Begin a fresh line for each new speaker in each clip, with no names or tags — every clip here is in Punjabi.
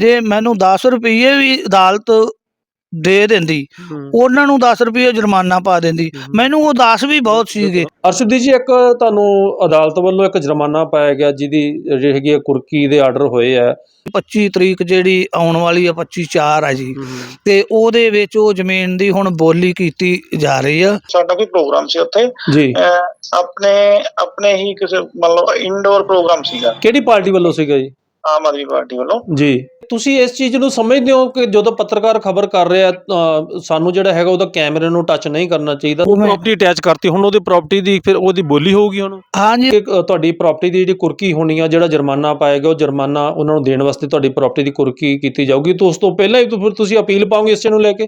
ਜੇ ਮੈਨੂੰ 10 ਰੁਪਏ ਵੀ ਅਦਾਲਤ ਦੇ ਦਿੰਦੀ ਉਹਨਾਂ ਨੂੰ 10 ਰੁਪਏ ਜੁਰਮਾਨਾ ਪਾ ਦਿੰਦੀ। ਮੈਨੂੰ ਉਹ 10 ਵੀ ਬਹੁਤ ਸੀਗੇ।
ਅਰਸ਼ਦੀਪ ਜੀ ਇੱਕ ਤੁਹਾਨੂੰ ਅਦਾਲਤ ਵੱਲੋਂ ਇੱਕ ਜੁਰਮਾਨਾ ਪਾਇਆ ਗਿਆ ਜਿਹਦੀ ਜਿਹੜੀ ਹੈਗੀ ਹੈ ਕੁਰਕੀ ਦੇ ਆਰਡਰ ਹੋਏ ਆ।
25 ਤਰੀਕ ਜਿਹੜੀ ਆਉਣ ਵਾਲੀ ਆ 25 4 ਆ ਜੀ। ਤੇ ਉਹਦੇ ਵਿੱਚ ਉਹ ਜ਼ਮੀਨ ਦੀ ਹੁਣ ਬੋਲੀ ਕੀਤੀ ਜਾ ਰਹੀ ਆ।
ਸਾਡਾ ਕੋਈ ਪ੍ਰੋਗਰਾਮ ਸੀ ਉੱਥੇ।
ਜੀ।
ਆਪਣੇ ਆਪਣੇ ਹੀ ਕਿਸੇ ਮਤਲਬ ਇਨਡੋਰ ਪ੍ਰੋਗਰਾਮ ਸੀਗਾ।
ਕਿਹੜੀ ਪਾਰਟੀ ਵੱਲੋਂ ਸੀਗਾ ਜੀ?
ਆਮ ਆਦਮੀ ਪਾਰਟੀ ਵੱਲੋਂ।
ਜੀ। ਤੁਸੀਂ ਇਸ ਚੀਜ਼ ਨੂੰ ਸਮਝਦੇ ਹੋ ਕਿ ਜਦੋਂ ਪੱਤਰਕਾਰ ਖਬਰ ਕਰ ਰਿਹਾ ਅ, ਸਾਨੂੰ ਜਿਹੜਾ ਹੈਗਾ ਉਹਦਾ ਕੈਮਰੇ ਨੂੰ ਟੱਚ ਨਹੀਂ ਕਰਨਾ ਚਾਹੀਦਾ?
ਉਹ ਮੈਂ-
ਪ੍ਰਾਪਰਟੀ ਅਟੈਚ ਕਰਤੀ ਹੁਣ ਉਹਦੀ ਪ੍ਰਾਪਰਟੀ ਦੀ ਫਿਰ ਉਹਦੀ ਬੋਲੀ ਹੋਊਗੀ ਹੁਣ।
ਹਾਂਜੀ।
ਕਿ ਅ, ਤੁਹਾਡੀ ਪ੍ਰਾਪਰਟੀ ਦੀ ਜਿਹੜੀ ਕੁਰਕੀ ਹੋਣੀ ਆ ਜਿਹੜਾ ਜੁਰਮਾਨਾ ਪਾਏਗਾ ਉਹ ਜੁਰਮਾਨਾ ਉਹਨਾਂ ਨੂੰ ਦੇਣ ਵਾਸਤੇ ਤੁਹਾਡੀ ਪ੍ਰਾਪਰਟੀ ਦੀ ਕੁਰਕੀ ਕੀਤੀ ਜਾਊਗੀ। ਤਾਂ ਉਸ ਤੋਂ ਪਹਿਲਾਂ ਹੀ ਤਾਂ ਫਿਰ ਤੁਸੀਂ ਅਪੀਲ ਪਾਓਗੇ ਇਸ ਚੀਜ਼ ਨੂੰ ਲੈ ਕੇ?